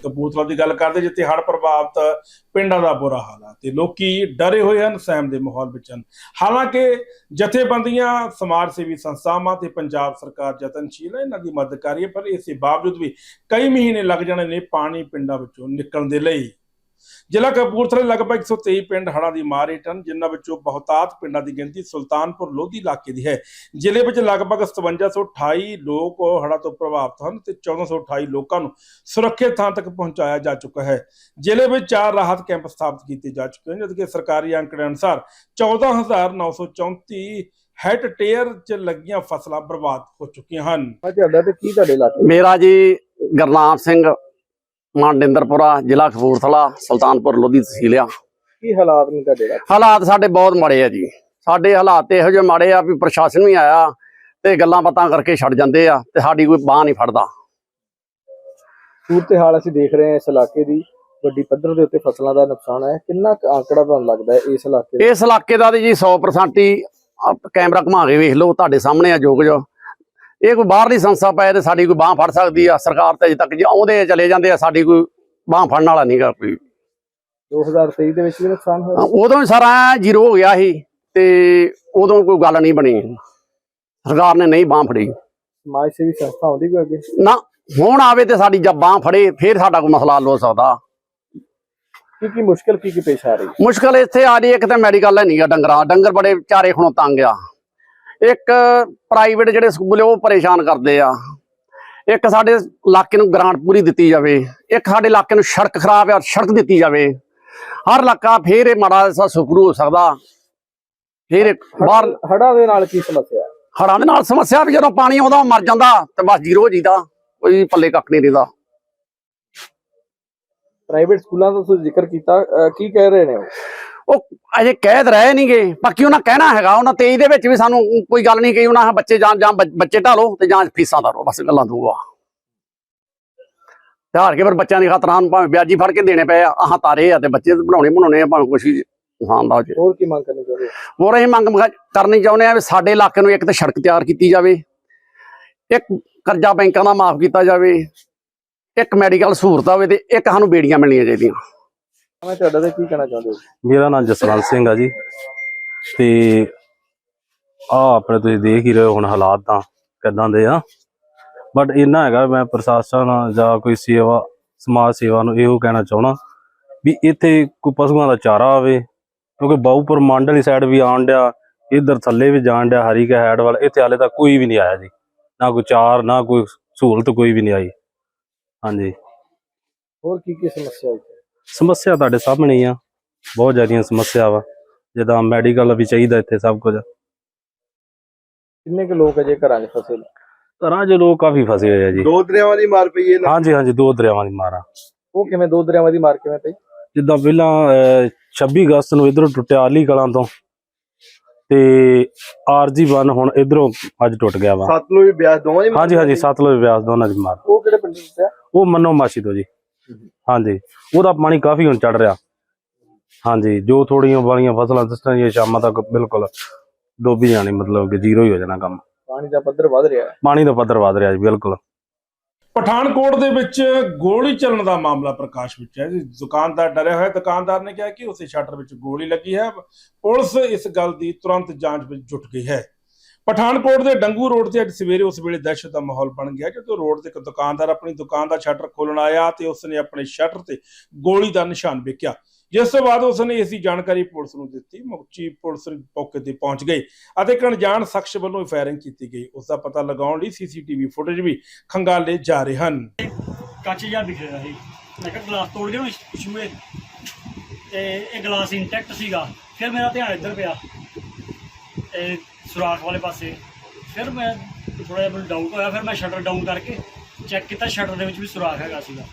ਕਪੂਰਥਲਾ ਦੀ ਗੱਲ ਕਰਦੇ, ਜਿੱਥੇ ਹੜ੍ਹ ਪ੍ਰਭਾਵਿਤ ਪਿੰਡਾਂ ਦਾ ਬੁਰਾ ਹਾਲ ਹੈ ਤੇ ਲੋਕੀ ਡਰੇ ਹੋਏ ਹਨ, ਸਹਿਮ ਦੇ ਮਾਹੌਲ ਵਿੱਚ ਹਨ। ਹਾਲਾਂਕਿ ਜਥੇਬੰਦੀਆਂ ਸਮਾਜ ਸੇਵੀ ਸੰਸਥਾਵਾਂ ਤੇ ਪੰਜਾਬ ਸਰਕਾਰ ਯਤਨਸ਼ੀਲ ਹੈ, ਇਹਨਾਂ ਦੀ ਮਦਦ ਕਰ ਰਹੀ ਹੈ, ਪਰ ਇਸੇ ਬਾਵਜੂਦ ਵੀ ਕਈ ਮਹੀਨੇ ਲੱਗ ਜਾਣੇ ਨੇ ਪਾਣੀ ਪਿੰਡਾਂ ਵਿੱਚੋਂ ਨਿਕਲਣ ਦੇ ਲਈ। ਜ਼ਿਲ੍ਹਾ ਕਪੂਰਥਲੇ ਲਗਭਗ 123 ਪਿੰਡ ਹੜ੍ਹਾਂ ਦੀ ਮਾਰ ਹੇਠ ਹਨ ਜਿਨ੍ਹਾਂ ਵਿੱਚੋਂ ਬਹੁਤਾਤ ਪਿੰਡਾਂ ਦੀ ਗਿਣਤੀ ਸੁਲਤਾਨਪੁਰ ਲੋਧੀ ਇਲਾਕੇ ਦੀ ਹੈ। ਜ਼ਿਲ੍ਹੇ ਵਿੱਚ ਲਗਭਗ 5728 ਲੋਕ ਹੜ੍ਹਾਂ ਤੋਂ ਪ੍ਰਭਾਵਿਤ ਹਨ ਤੇ 1428 ਲੋਕਾਂ ਨੂੰ ਸੁਰੱਖਿਅਤ ਥਾਂ ਤੱਕ ਪਹੁੰਚਾਇਆ ਜਾ ਚੁੱਕਾ ਹੈ। ਜ਼ਿਲ੍ਹੇ ਵਿੱਚ ਚਾਰ ਰਾਹਤ ਕੈਂਪ ਸਥਾਪਿਤ ਕੀਤੇ ਜਾ ਚੁੱਕੇ ਹਨ ਜਦਕਿ ਸਰਕਾਰੀ ਅੰਕੜੇ ਅਨੁਸਾਰ 14934 ਹੈਕਟੇਅਰ 'ਚ ਲੱਗੀਆਂ ਫਸਲਾਂ ਬਰਬਾਦ ਹੋ ਚੁੱਕੀਆਂ ਹਨ। ਮੇਰਾ ਜੀ ਗਰਨਾਮ ਸਿੰਘ ਮੰਡਿੰਦਰਪੁਰਾ ਜ਼ਿਲ੍ਹਾ ਕਪੂਰਥਲਾ ਸੁਲਤਾਨਪੁਰ ਲੋਧੀ ਤਹਿਸੀਲ ਆ। ਕੀ ਹਾਲਾਤ ਨੇ ਤੁਹਾਡੇ ਦਾ ਹਾਲਾਤ ਸਾਡੇ ਬਹੁਤ ਮਾੜੇ ਆ ਜੀ। ਸਾਡੇ ਹਾਲਾਤ ਇਹੋ ਜਿਹੇ ਮਾੜੇ ਆ ਵੀ ਪ੍ਰਸ਼ਾਸਨ ਵੀ ਆਇਆ ਤੇ ਗੱਲਾਂ ਬਾਤਾਂ ਕਰਕੇ ਛੱਡ ਜਾਂਦੇ ਆ ਤੇ ਸਾਡੀ ਕੋਈ ਬਾਹ ਨਹੀਂ ਫੜਦਾ। ਸੂਰਤ ਹਾਲ ਅਸੀਂ ਦੇਖ ਰਹੇ ਹਾਂ ਇਸ ਇਲਾਕੇ ਦੀ। ਵੱਡੀ ਪੱਧਰ ਦੇ ਉੱਤੇ ਫਸਲਾਂ ਦਾ ਨੁਕਸਾਨ ਹੈ। ਕਿੰਨਾ ਕੁ ਆંકੜਾ ਤੁਹਾਨੂੰ ਲੱਗਦਾ ਹੈ ਇਸ ਇਲਾਕੇ ਦਾ? ਇਸ ਇਲਾਕੇ ਦਾ ਤੇ ਜੀ 100% ਹੀ ਕੈਮਰਾ ਘੁਮਾ ਕੇ ਵੇਖ ਲਓ ਤੁਹਾਡੇ ਸਾਹਮਣੇ ਆ ਜੋ ਕੁਝ। ਇਹ ਕੋਈ ਬਾਹਰਲੀ ਸੰਸਥਾ ਪਏ ਤੇ ਸਾਡੀ ਕੋਈ ਬਾਹ ਫੜ ਸਕਦੀ ਆ ਸਰਕਾਰ ਤੇ ਅਜੇ ਤੱਕ ਜੀ ਆਉਂਦੇ ਚਲੇ ਜਾਂਦੇ ਆ ਸਾਡੀ ਕੋਈ ਬਾਹ ਫੜਨ ਵਾਲਾ ਨਹੀਂਗਾ ਕੋਈ। 2023 ਦੇ ਵਿੱਚ ਵੀ ਨੁਕਸਾਨ ਹੋਇਆ? ਉਦੋਂ ਹੀ ਸਾਰਾ ਜ਼ੀਰੋ ਹੋ ਗਿਆ ਸੀ ਤੇ ਉਦੋਂ ਕੋਈ ਗੱਲ ਨਹੀਂ ਬਣੀ। ਸਰਕਾਰ ਨੇ ਨਹੀਂ ਬਾਹ ਫੜੀ। ਸਮਾਜ ਸੇਵੀ ਸੰਸਥਾ ਆਉਂਦੀ ਕੋਈ ਅੱਗੇ? ਨਾ ਹੁਣ ਆਵੇ ਤੇ ਸਾਡੀ ਜਦ ਬਾਹ ਫੜੇ ਫਿਰ ਸਾਡਾ ਕੋਈ ਮਸਲਾ ਹੱਲ ਹੋ ਸਕਦਾ। ਕੀ ਕੀ ਮੁਸ਼ਕਲ ਕੀ ਕੀ ਪੇਸ਼ ਆ ਰਹੀ? ਮੁਸ਼ਕਲ ਇੱਥੇ ਆ ਰਹੀ ਇੱਕ ਤਾਂ ਮੈਡੀਕਲ ਹੈ ਨਹੀਂਗਾ ਡੰਗਰਾਂ ਡੰਗਰ ਬੜੇ ਵਿਚਾਰੇ ਖਣੋ ਤੰਗ ਆ। ਇੱਕ ਪ੍ਰਾਈਵੇਟ ਜਿਹੜੇ ਸਕੂਲ ਉਹ ਪਰੇਸ਼ਾਨ ਕਰਦੇ ਆ। ਇੱਕ ਸਾਡੇ ਇਲਾਕੇ ਨੂੰ ਗ੍ਰਾਂਟ ਪੂਰੀ ਦਿੱਤੀ ਜਾਵੇ। ਇੱਕ ਸਾਡੇ ਇਲਾਕੇ ਨੂੰ ਸੜਕ ਖਰਾਬ ਆ ਸੜਕ ਦਿੱਤੀ ਜਾਵੇ। ਹਰ ਇਲਾਕਾ ਫੇਰ ਇਹ ਮਾੜਾ ਜਿਹਾ ਸੁਖਰੂ ਹੋ ਸਕਦਾ। ਫੇਰ ਬਾਹਰ ਹੜਾਂ ਦੇ ਨਾਲ ਕੀ ਸਮੱਸਿਆ? ਹੜਾਂ ਦੇ ਨਾਲ ਸਮੱਸਿਆ ਵੀ ਜਦੋਂ ਪਾਣੀ ਆਉਂਦਾ ਮਰ ਜਾਂਦਾ ਤੇ ਬਸ ਜ਼ੀਰੋ ਜੀਦਾ ਕੋਈ ਪੱਲੇ ਕੱਖ ਨਹੀਂ ਰਹਿੰਦਾ। ਪ੍ਰਾਈਵੇਟ ਸਕੂਲਾਂ ਦਾ ਤੁਸੀਂ ਜ਼ਿਕਰ ਕੀਤਾ ਕੀ ਕਹਿ ਰਹੇ ਨੇ ਉਹ ਅਜੇ ਕੈਦ ਰਹੇ ਨਹੀਂਗੇ। ਬਾਕੀ ਉਹਨਾਂ ਕਹਿਣਾ ਹੈਗਾ ਉਹਨਾਂ 23 ਦੇ ਵਿੱਚ ਵੀ ਸਾਨੂੰ ਕੋਈ ਗੱਲ ਨਹੀਂ ਕਹੀ ਉਹਨਾਂ ਬੱਚੇ ਜਾਂ ਜਾਂ ਬੱਚ- ਢਾਲੋ ਤੇ ਜਾਂ ਫੀਸਾਂ ਧਾਰੋ ਬਸ ਗੱਲਾਂ ਦੋ ਆ। ਤੇ ਹਾਰ ਕੇ ਫਿਰ ਬੱਚਿਆਂ ਦੀ ਖਾਤਰ ਭਾਵੇਂ ਵਿਆਜੀ ਫੜ ਕੇ ਦੇਣੇ ਪਏ ਆ ਆਹ ਤਾਰੇ ਆ ਤੇ ਬੱਚੇ ਬਣਾਉਣੇ ਬਣਾਉਣੇ ਆ ਭਾਵੇਂ ਕੁਛ ਵੀ ਹੋ ਜੇ ਹੋਰ ਕੀ ਮੰਗ ਕਰਨੀ ਚਾਹੁੰਦੇ ਹੋ? ਹੋਰ ਅਸੀਂ ਮੰਗ ਮੰਗ ਕਰਨੀ ਚਾਹੁੰਦੇ ਆ ਵੀ ਸਾਡੇ ਇਲਾਕੇ ਨੂੰ ਇੱਕ ਤਾਂ ਸੜਕ ਤਿਆਰ ਕੀਤੀ ਜਾਵੇ ਇੱਕ ਕਰਜ਼ਾ ਬੈਂਕਾਂ ਦਾ ਮਾਫ ਕੀਤਾ ਜਾਵੇ ਇੱਕ ਮੈਡੀਕਲ ਸਹੂਲਤ ਹੋਵੇ ਤੇ ਇੱਕ ਸਾਨੂੰ ਬੇੜੀਆਂ ਮਿਲਣੀਆਂ ਚਾਹੀਦੀਆਂ। ਮੈਂ ਤੁਹਾਡਾ ਤੇ ਕੀ ਕਹਿਣਾ ਚਾਹੁੰਦੇ ਹੋ? ਮੇਰਾ ਨਾਮ ਜਸਵੰਤ ਸਿੰਘ ਆ ਜੀ। ਤੇ ਆ ਆਪਣੇ ਤੁਸੀਂ ਦੇਖ ਹੀ ਰਹੇ ਹੋ ਹੁਣ ਹਾਲਾਤ ਤਾਂ ਕਿਦਾਂ ਦੇ ਆ। ਬਟ ਇੰਨਾ ਹੈਗਾ ਮੈਂ ਪ੍ਰਸ਼ਾਸਨ ਜਾਂ ਕੋਈ ਸੇਵਾ ਸਮਾਜ ਸੇਵਾ ਨੂੰ ਇਹੋ ਕਹਿਣਾ ਚਾਹਣਾ ਵੀ ਇੱਥੇ ਕੋਈ ਪਸ਼ੂਆਂ ਦਾ ਚਾਰਾ ਆਵੇ ਕਿਉਂਕਿ ਬਾਊਪੁਰ ਮੰਡ ਵਾਲੀ ਸਾਈਡ ਵੀ ਆਉਣ ਡਿਆ ਇੱਧਰ ਥੱਲੇ ਵੀ ਜਾਣ ਡਿਆ ਹਰੀ ਕਾ ਹੈਡ ਵਾਲਾ ਇੱਥੇ ਹਾਲੇ ਤੱਕ ਕੋਈ ਵੀ ਨਹੀਂ ਆਇਆ ਜੀ। ਨਾ ਕੋਈ ਚਾਰ ਨਾ ਕੋਈ ਸਹੂਲਤ ਕੋਈ ਵੀ ਨਹੀਂ ਆਈ। ਹਾਂਜੀ। ਹੋਰ ਕੀ ਕੀ ਸਮੱਸਿਆ ਹੈ? ਸਮੱਸਿਆ ਤੁਹਾਡੇ ਸਾਹਮਣੇ ਆ। ਬਹੁਤ ਜ਼ਿਆਦੀਆਂ ਸਮੱਸਿਆ ਵਾ। ਜਿੱਦਾਂ ਮੈਡੀਕਲ ਵੀ ਚਾਹੀਦਾ ਇੱਥੇ ਸਭ ਕੁਝ। ਕਿੰਨੇ ਕੁ ਲੋਕ ਅਜੇ ਘਰਾਂ 'ਚ ਫਸੇ ਨੇ? ਤਰ੍ਹਾਂ ਦੇ ਲੋਕ ਕਾਫੀ ਫਸੇ ਹੋਏ ਆ ਜੀ। ਦੋ ਦਰਿਆਵਾਂ ਦੀ ਮਾਰ ਪਈ ਹੈ ਹਾਂਜੀ ਹਾਂਜੀ ਦੋ ਦਰਿਆਵਾਂ ਦੀ ਮਾਰਾ ਉਹ ਕਿਵੇਂ ਦੋ ਦਰਿਆਵਾਂ ਦੀ ਮਾਰ ਕਿਵੇਂ ਪਈ? ਜਿੱਦਾਂ ਪਹਿਲਾਂ ਅਹ, 26 ਅਗਸਤ ਨੂੰ ਇਧਰੋਂ ਟੁੱਟਿਆ ਆਲੀ ਕਲਾਂ ਤੋਂ। ਤੇ ਆਰਜੀ 1 ਹੁਣ ਇਧਰੋਂ ਅੱਜ ਟੁੱਟ ਗਿਆ ਵਾ। ਸਤਲੁਜ ਬਿਆਸ ਦੋਵਾਂ ਦੀ ਹਾਂਜੀ ਹਾਂਜੀ ਸਤਲੁਜ ਬਿਆਸ ਦੋਨਾਂ ਦੀ ਮਾਰ। ਉਹ ਕਿਹੜੇ ਪਿੰਡ ਚ ਆ ਉਹ ਮੰਨੋ ਮਾਸੀ ਤੋਂ ਜੀ। ਹਾਂਜੀ। ਉਹਦਾ ਪਾਣੀ ਕਾਫੀ ਹੁਣ ਚੜ ਰਿਹਾ। ਹਾਂਜੀ ਜੋ ਥੋੜੀਆਂ ਵਾਲੀਆਂ ਫਸਲਾਂ ਦਿਸਣ ਦੀਆਂ ਸ਼ਾਮਾਂ ਤੱਕ ਬਿਲਕੁਲ ਡੋਬੀ ਜਾਣੀ ਮਤਲਬ ਕਿ ਜ਼ੀਰੋ ਹੀ ਹੋ ਜਾਣਾ ਕੰਮ। ਪਾਣੀ ਦਾ ਪੱਧਰ ਵੱਧ ਰਿਹਾ। ਹੈ ਪਾਣੀ ਦਾ ਪੱਧਰ ਵਧ ਰਿਹਾ ਜੀ ਬਿਲਕੁਲ। ਪਠਾਨਕੋਟ ਦੇ ਵਿੱਚ ਗੋਲੀ ਚੱਲਣ ਦਾ ਮਾਮਲਾ ਪ੍ਰਕਾਸ਼ ਵਿੱਚ ਹੈ। ਜੀ ਦੁਕਾਨਦਾਰ ਡਰਿਆ ਹੋਇਆ। ਦੁਕਾਨਦਾਰ ਨੇ ਕਿਹਾ ਕਿ ਉਸੇ ਸ਼ਟਰ ਵਿੱਚ ਗੋਲੀ ਲੱਗੀ ਹੈ। ਪੁਲਿਸ ਇਸ ਗੱਲ ਦੀ ਤੁਰੰਤ ਜਾਂਚ ਵਿੱਚ ਜੁਟ ਗਈ ਹੈ। ਪਠਾਨਕੋਟ ਦੇ ਡੰਗੂ ਰੋਡ ਤੇ ਅੱਜ ਸਵੇਰੇ ਉਸ ਵੇਲੇ ਦਹਿਸ਼ਤ ਦਾ ਮਾਹੌਲ ਬਣ ਗਿਆ ਜਦੋਂ ਰੋਡ ਤੇ ਇੱਕ ਦੁਕਾਨਦਾਰ ਆਪਣੀ ਦੁਕਾਨ ਦਾ ਸ਼ਟਰ ਖੋਲਣ ਆਇਆ ਤੇ ਉਸਨੇ ਆਪਣੇ ਸ਼ਟਰ ਤੇ ਗੋਲੀ ਦਾ ਨਿਸ਼ਾਨ ਵੇਖਿਆ। ਜਿਸ ਤੋਂ ਬਾਅਦ ਉਸਨੇ ਇਸ ਦੀ ਜਾਣਕਾਰੀ ਪੁਲਿਸ ਨੂੰ ਦਿੱਤੀ। ਮੁਕਚੀ ਪੁਲਿਸ ਮੌਕੇ ਤੇ ਪਹੁੰਚ ਗਈ ਅਤੇ ਇੱਕ ਅਣਜਾਣ ਸ਼ਖਸ ਵੱਲੋਂ ਫਾਇਰਿੰਗ ਕੀਤੀ ਗਈ। ਉਸ ਦਾ ਪਤਾ ਲਗਾਉਣ ਲਈ ਸੀਸੀਟੀਵੀ ਫੁਟੇਜ ਵੀ ਖੰਗਾਲੇ ਜਾ ਰਹੇ ਹਨ। ਕੱਚ ਜਿਹਾ ਦਿਖ ਰਿਹਾ ਸੀ। ਮੈਂ ਕਿਹਾ ਗਲਾਸ ਤੋੜ ਗਿਆ ਸ਼ੂਏ ਤੇ ਇਹ ਗਲਾਸ ਇੰਟੈਕਟ ਸੀਗਾ। ਫਿਰ ਮੇਰਾ ਧਿਆਨ ਇੱਧਰ ਪਿਆ। ਇਹ ਸੁਰਾਖ ਵਾਲੇ ਪਾਸੇ। ਫਿਰ ਮੈਂ ਥੋੜਾ ਜਿਹਾ ਮੈਨੂੰ ਡਾਊਟ ਹੋਇਆ ਫਿਰ ਮੈਂ ਸ਼ਟਰ ਡਾਊਨ ਕਰਕੇ ਚੈੱਕ ਕੀਤਾ ਸ਼ਟਰ ਦੇ ਵਿੱਚ ਵੀ ਸੁਰਾਖ ਹੈਗਾ ਸੀਗਾ।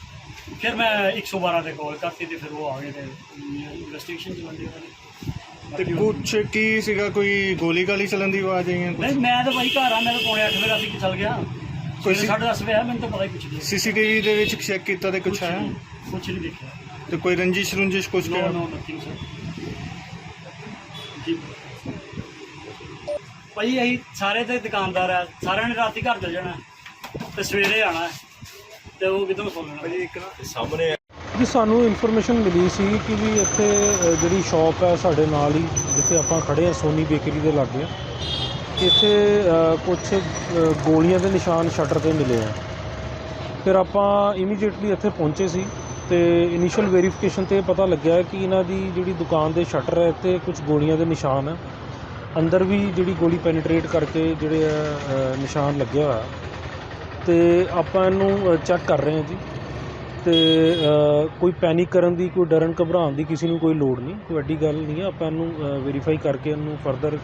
ਫਿਰ ਮੈਂ 112 ਤੇ ਕਾਲ ਕਰਤੀ ਤੇ ਫਿਰ ਉਹ ਆ ਗਏ ਤੇ ਇਨਵੈਸਟੀਗੇਸ਼ਨ ਚੱਲਦੀ ਉਹਨਾਂ ਤੇ ਕੁਛ ਕੀ ਸੀਗਾ? ਕੋਈ ਗੋਲੀ ਗਾਲੀ ਚੱਲਣ ਦੀ ਆਵਾਜ਼ ਆਈ ਹੈ ਨਹੀਂ ਮੈਂ ਤਾਂ ਭਾਈ ਘਰ ਆ ਮੈਂ ਤਾਂ ਪੌਣੇ 8 ਵਜੇ ਰਾਤੀ ਚੱਲ ਗਿਆ। ਕੋਈ ਸਾਢੇ ਦਸ ਵਜੇ ਆਇਆ ਮੈਨੂੰ ਤਾਂ ਪਤਾ ਹੀ ਕੁਛ ਨਹੀਂ। ਸੀਸੀਟੀਵੀ ਦੇ ਵਿੱਚ ਚੈੱਕ ਕੀਤਾ ਤੇ ਕੁਛ ਆਇਆ? ਕੁਛ ਨਹੀਂ ਦੇਖਿਆ। ਤੇ ਕੋਈ ਰੰਜਿਸ਼ ਰੁੰਜਿਸ਼ ਕੁਛ ਨੋ ਕਿਹਾ? ਨੋ ਨਥਿੰਗ ਸਰ ਜੀ ਭਾਈ ਅਸੀਂ ਸਾਰੇ ਤੇ ਦੁਕਾਨਦਾਰ ਆ ਸਾਰਿਆਂ ਨੇ ਰਾਤੀ ਘਰ ਚਲ ਜਾਣਾ ਤੇ ਸਵੇਰੇ ਆਣਾ। ਤੇ ਉਹ ਕਿਦੋਂ ਸੌ ਲੈਣਾ? ਭਾਈ ਇੱਕ ਜੀ ਸਾਨੂੰ ਇਨਫੋਰਮੇਸ਼ਨ ਮਿਲੀ ਸੀ ਕਿ ਵੀ ਇੱਥੇ ਅ, ਜਿਹੜੀ ਸ਼ਾਪ ਹੈ ਸਾਡੇ ਨਾਲ ਹੀ ਜਿੱਥੇ ਆਪਾਂ ਖੜੇ ਆ ਸੋਨੀ ਬੇਕਰੀ ਦੇ ਲਾਗੇ ਇੱਥੇ ਕੁਝ ਗੋਲੀਆਂ ਦੇ ਨਿਸ਼ਾਨ ਸ਼ਟਰ ਤੇ ਮਿਲੇ ਆ। ਫਿਰ ਆਪਾਂ ਇਮੀਡੀਏਟਲੀ ਇੱਥੇ ਪਹੁੰਚੇ ਸੀ ਤੇ ਇਨੀਸ਼ੀਅਲ ਵੈਰੀਫਿਕੇਸ਼ਨ ਤੇ ਇਹ ਪਤਾ ਲੱਗਿਆ ਕਿ ਇਹਨਾਂ ਦੀ ਜਿਹੜੀ ਦੁਕਾਨ ਦੇ ਸ਼ਟਰ ਹੈ ਤੇ ਕੁਝ ਗੋਲੀਆਂ ਦੇ ਨਿਸ਼ਾਨ ਹੈ ਅੰਦਰ ਵੀ ਜਿਹੜੀ ਗੋਲੀ ਪੈਨੀਟ੍ਰੇਟ ਕਰਕੇ ਜਿਹੜੇ ਆ ਨਿਸ਼ਾਨ ਲੱਗਿਆ ਹੋਇਆ। ਤੇ ਆਪਾਂ ਇਹਨੂੰ ਚੈੱਕ ਕਰ ਰਹੇ ਹਾਂ ਜੀ। ਤੇ ਕੋਈ ਪੈਨਿਕ ਕਰਨ ਦੀ, ਕੋਈ ਡਰਨ ਘਬਰਾਉਣ ਦੀ ਕਿਸੇ ਨੂੰ ਕੋਈ ਲੋੜ ਨਹੀਂ। ਕੋਈ ਵੱਡੀ ਗੱਲ ਨਹੀਂ ਹੈ। ਆਪਾਂ ਇਹਨੂੰ ਵੈਰੀਫਾਈ ਕਰਕੇ ਇਹਨੂੰ ਫਰਦਰ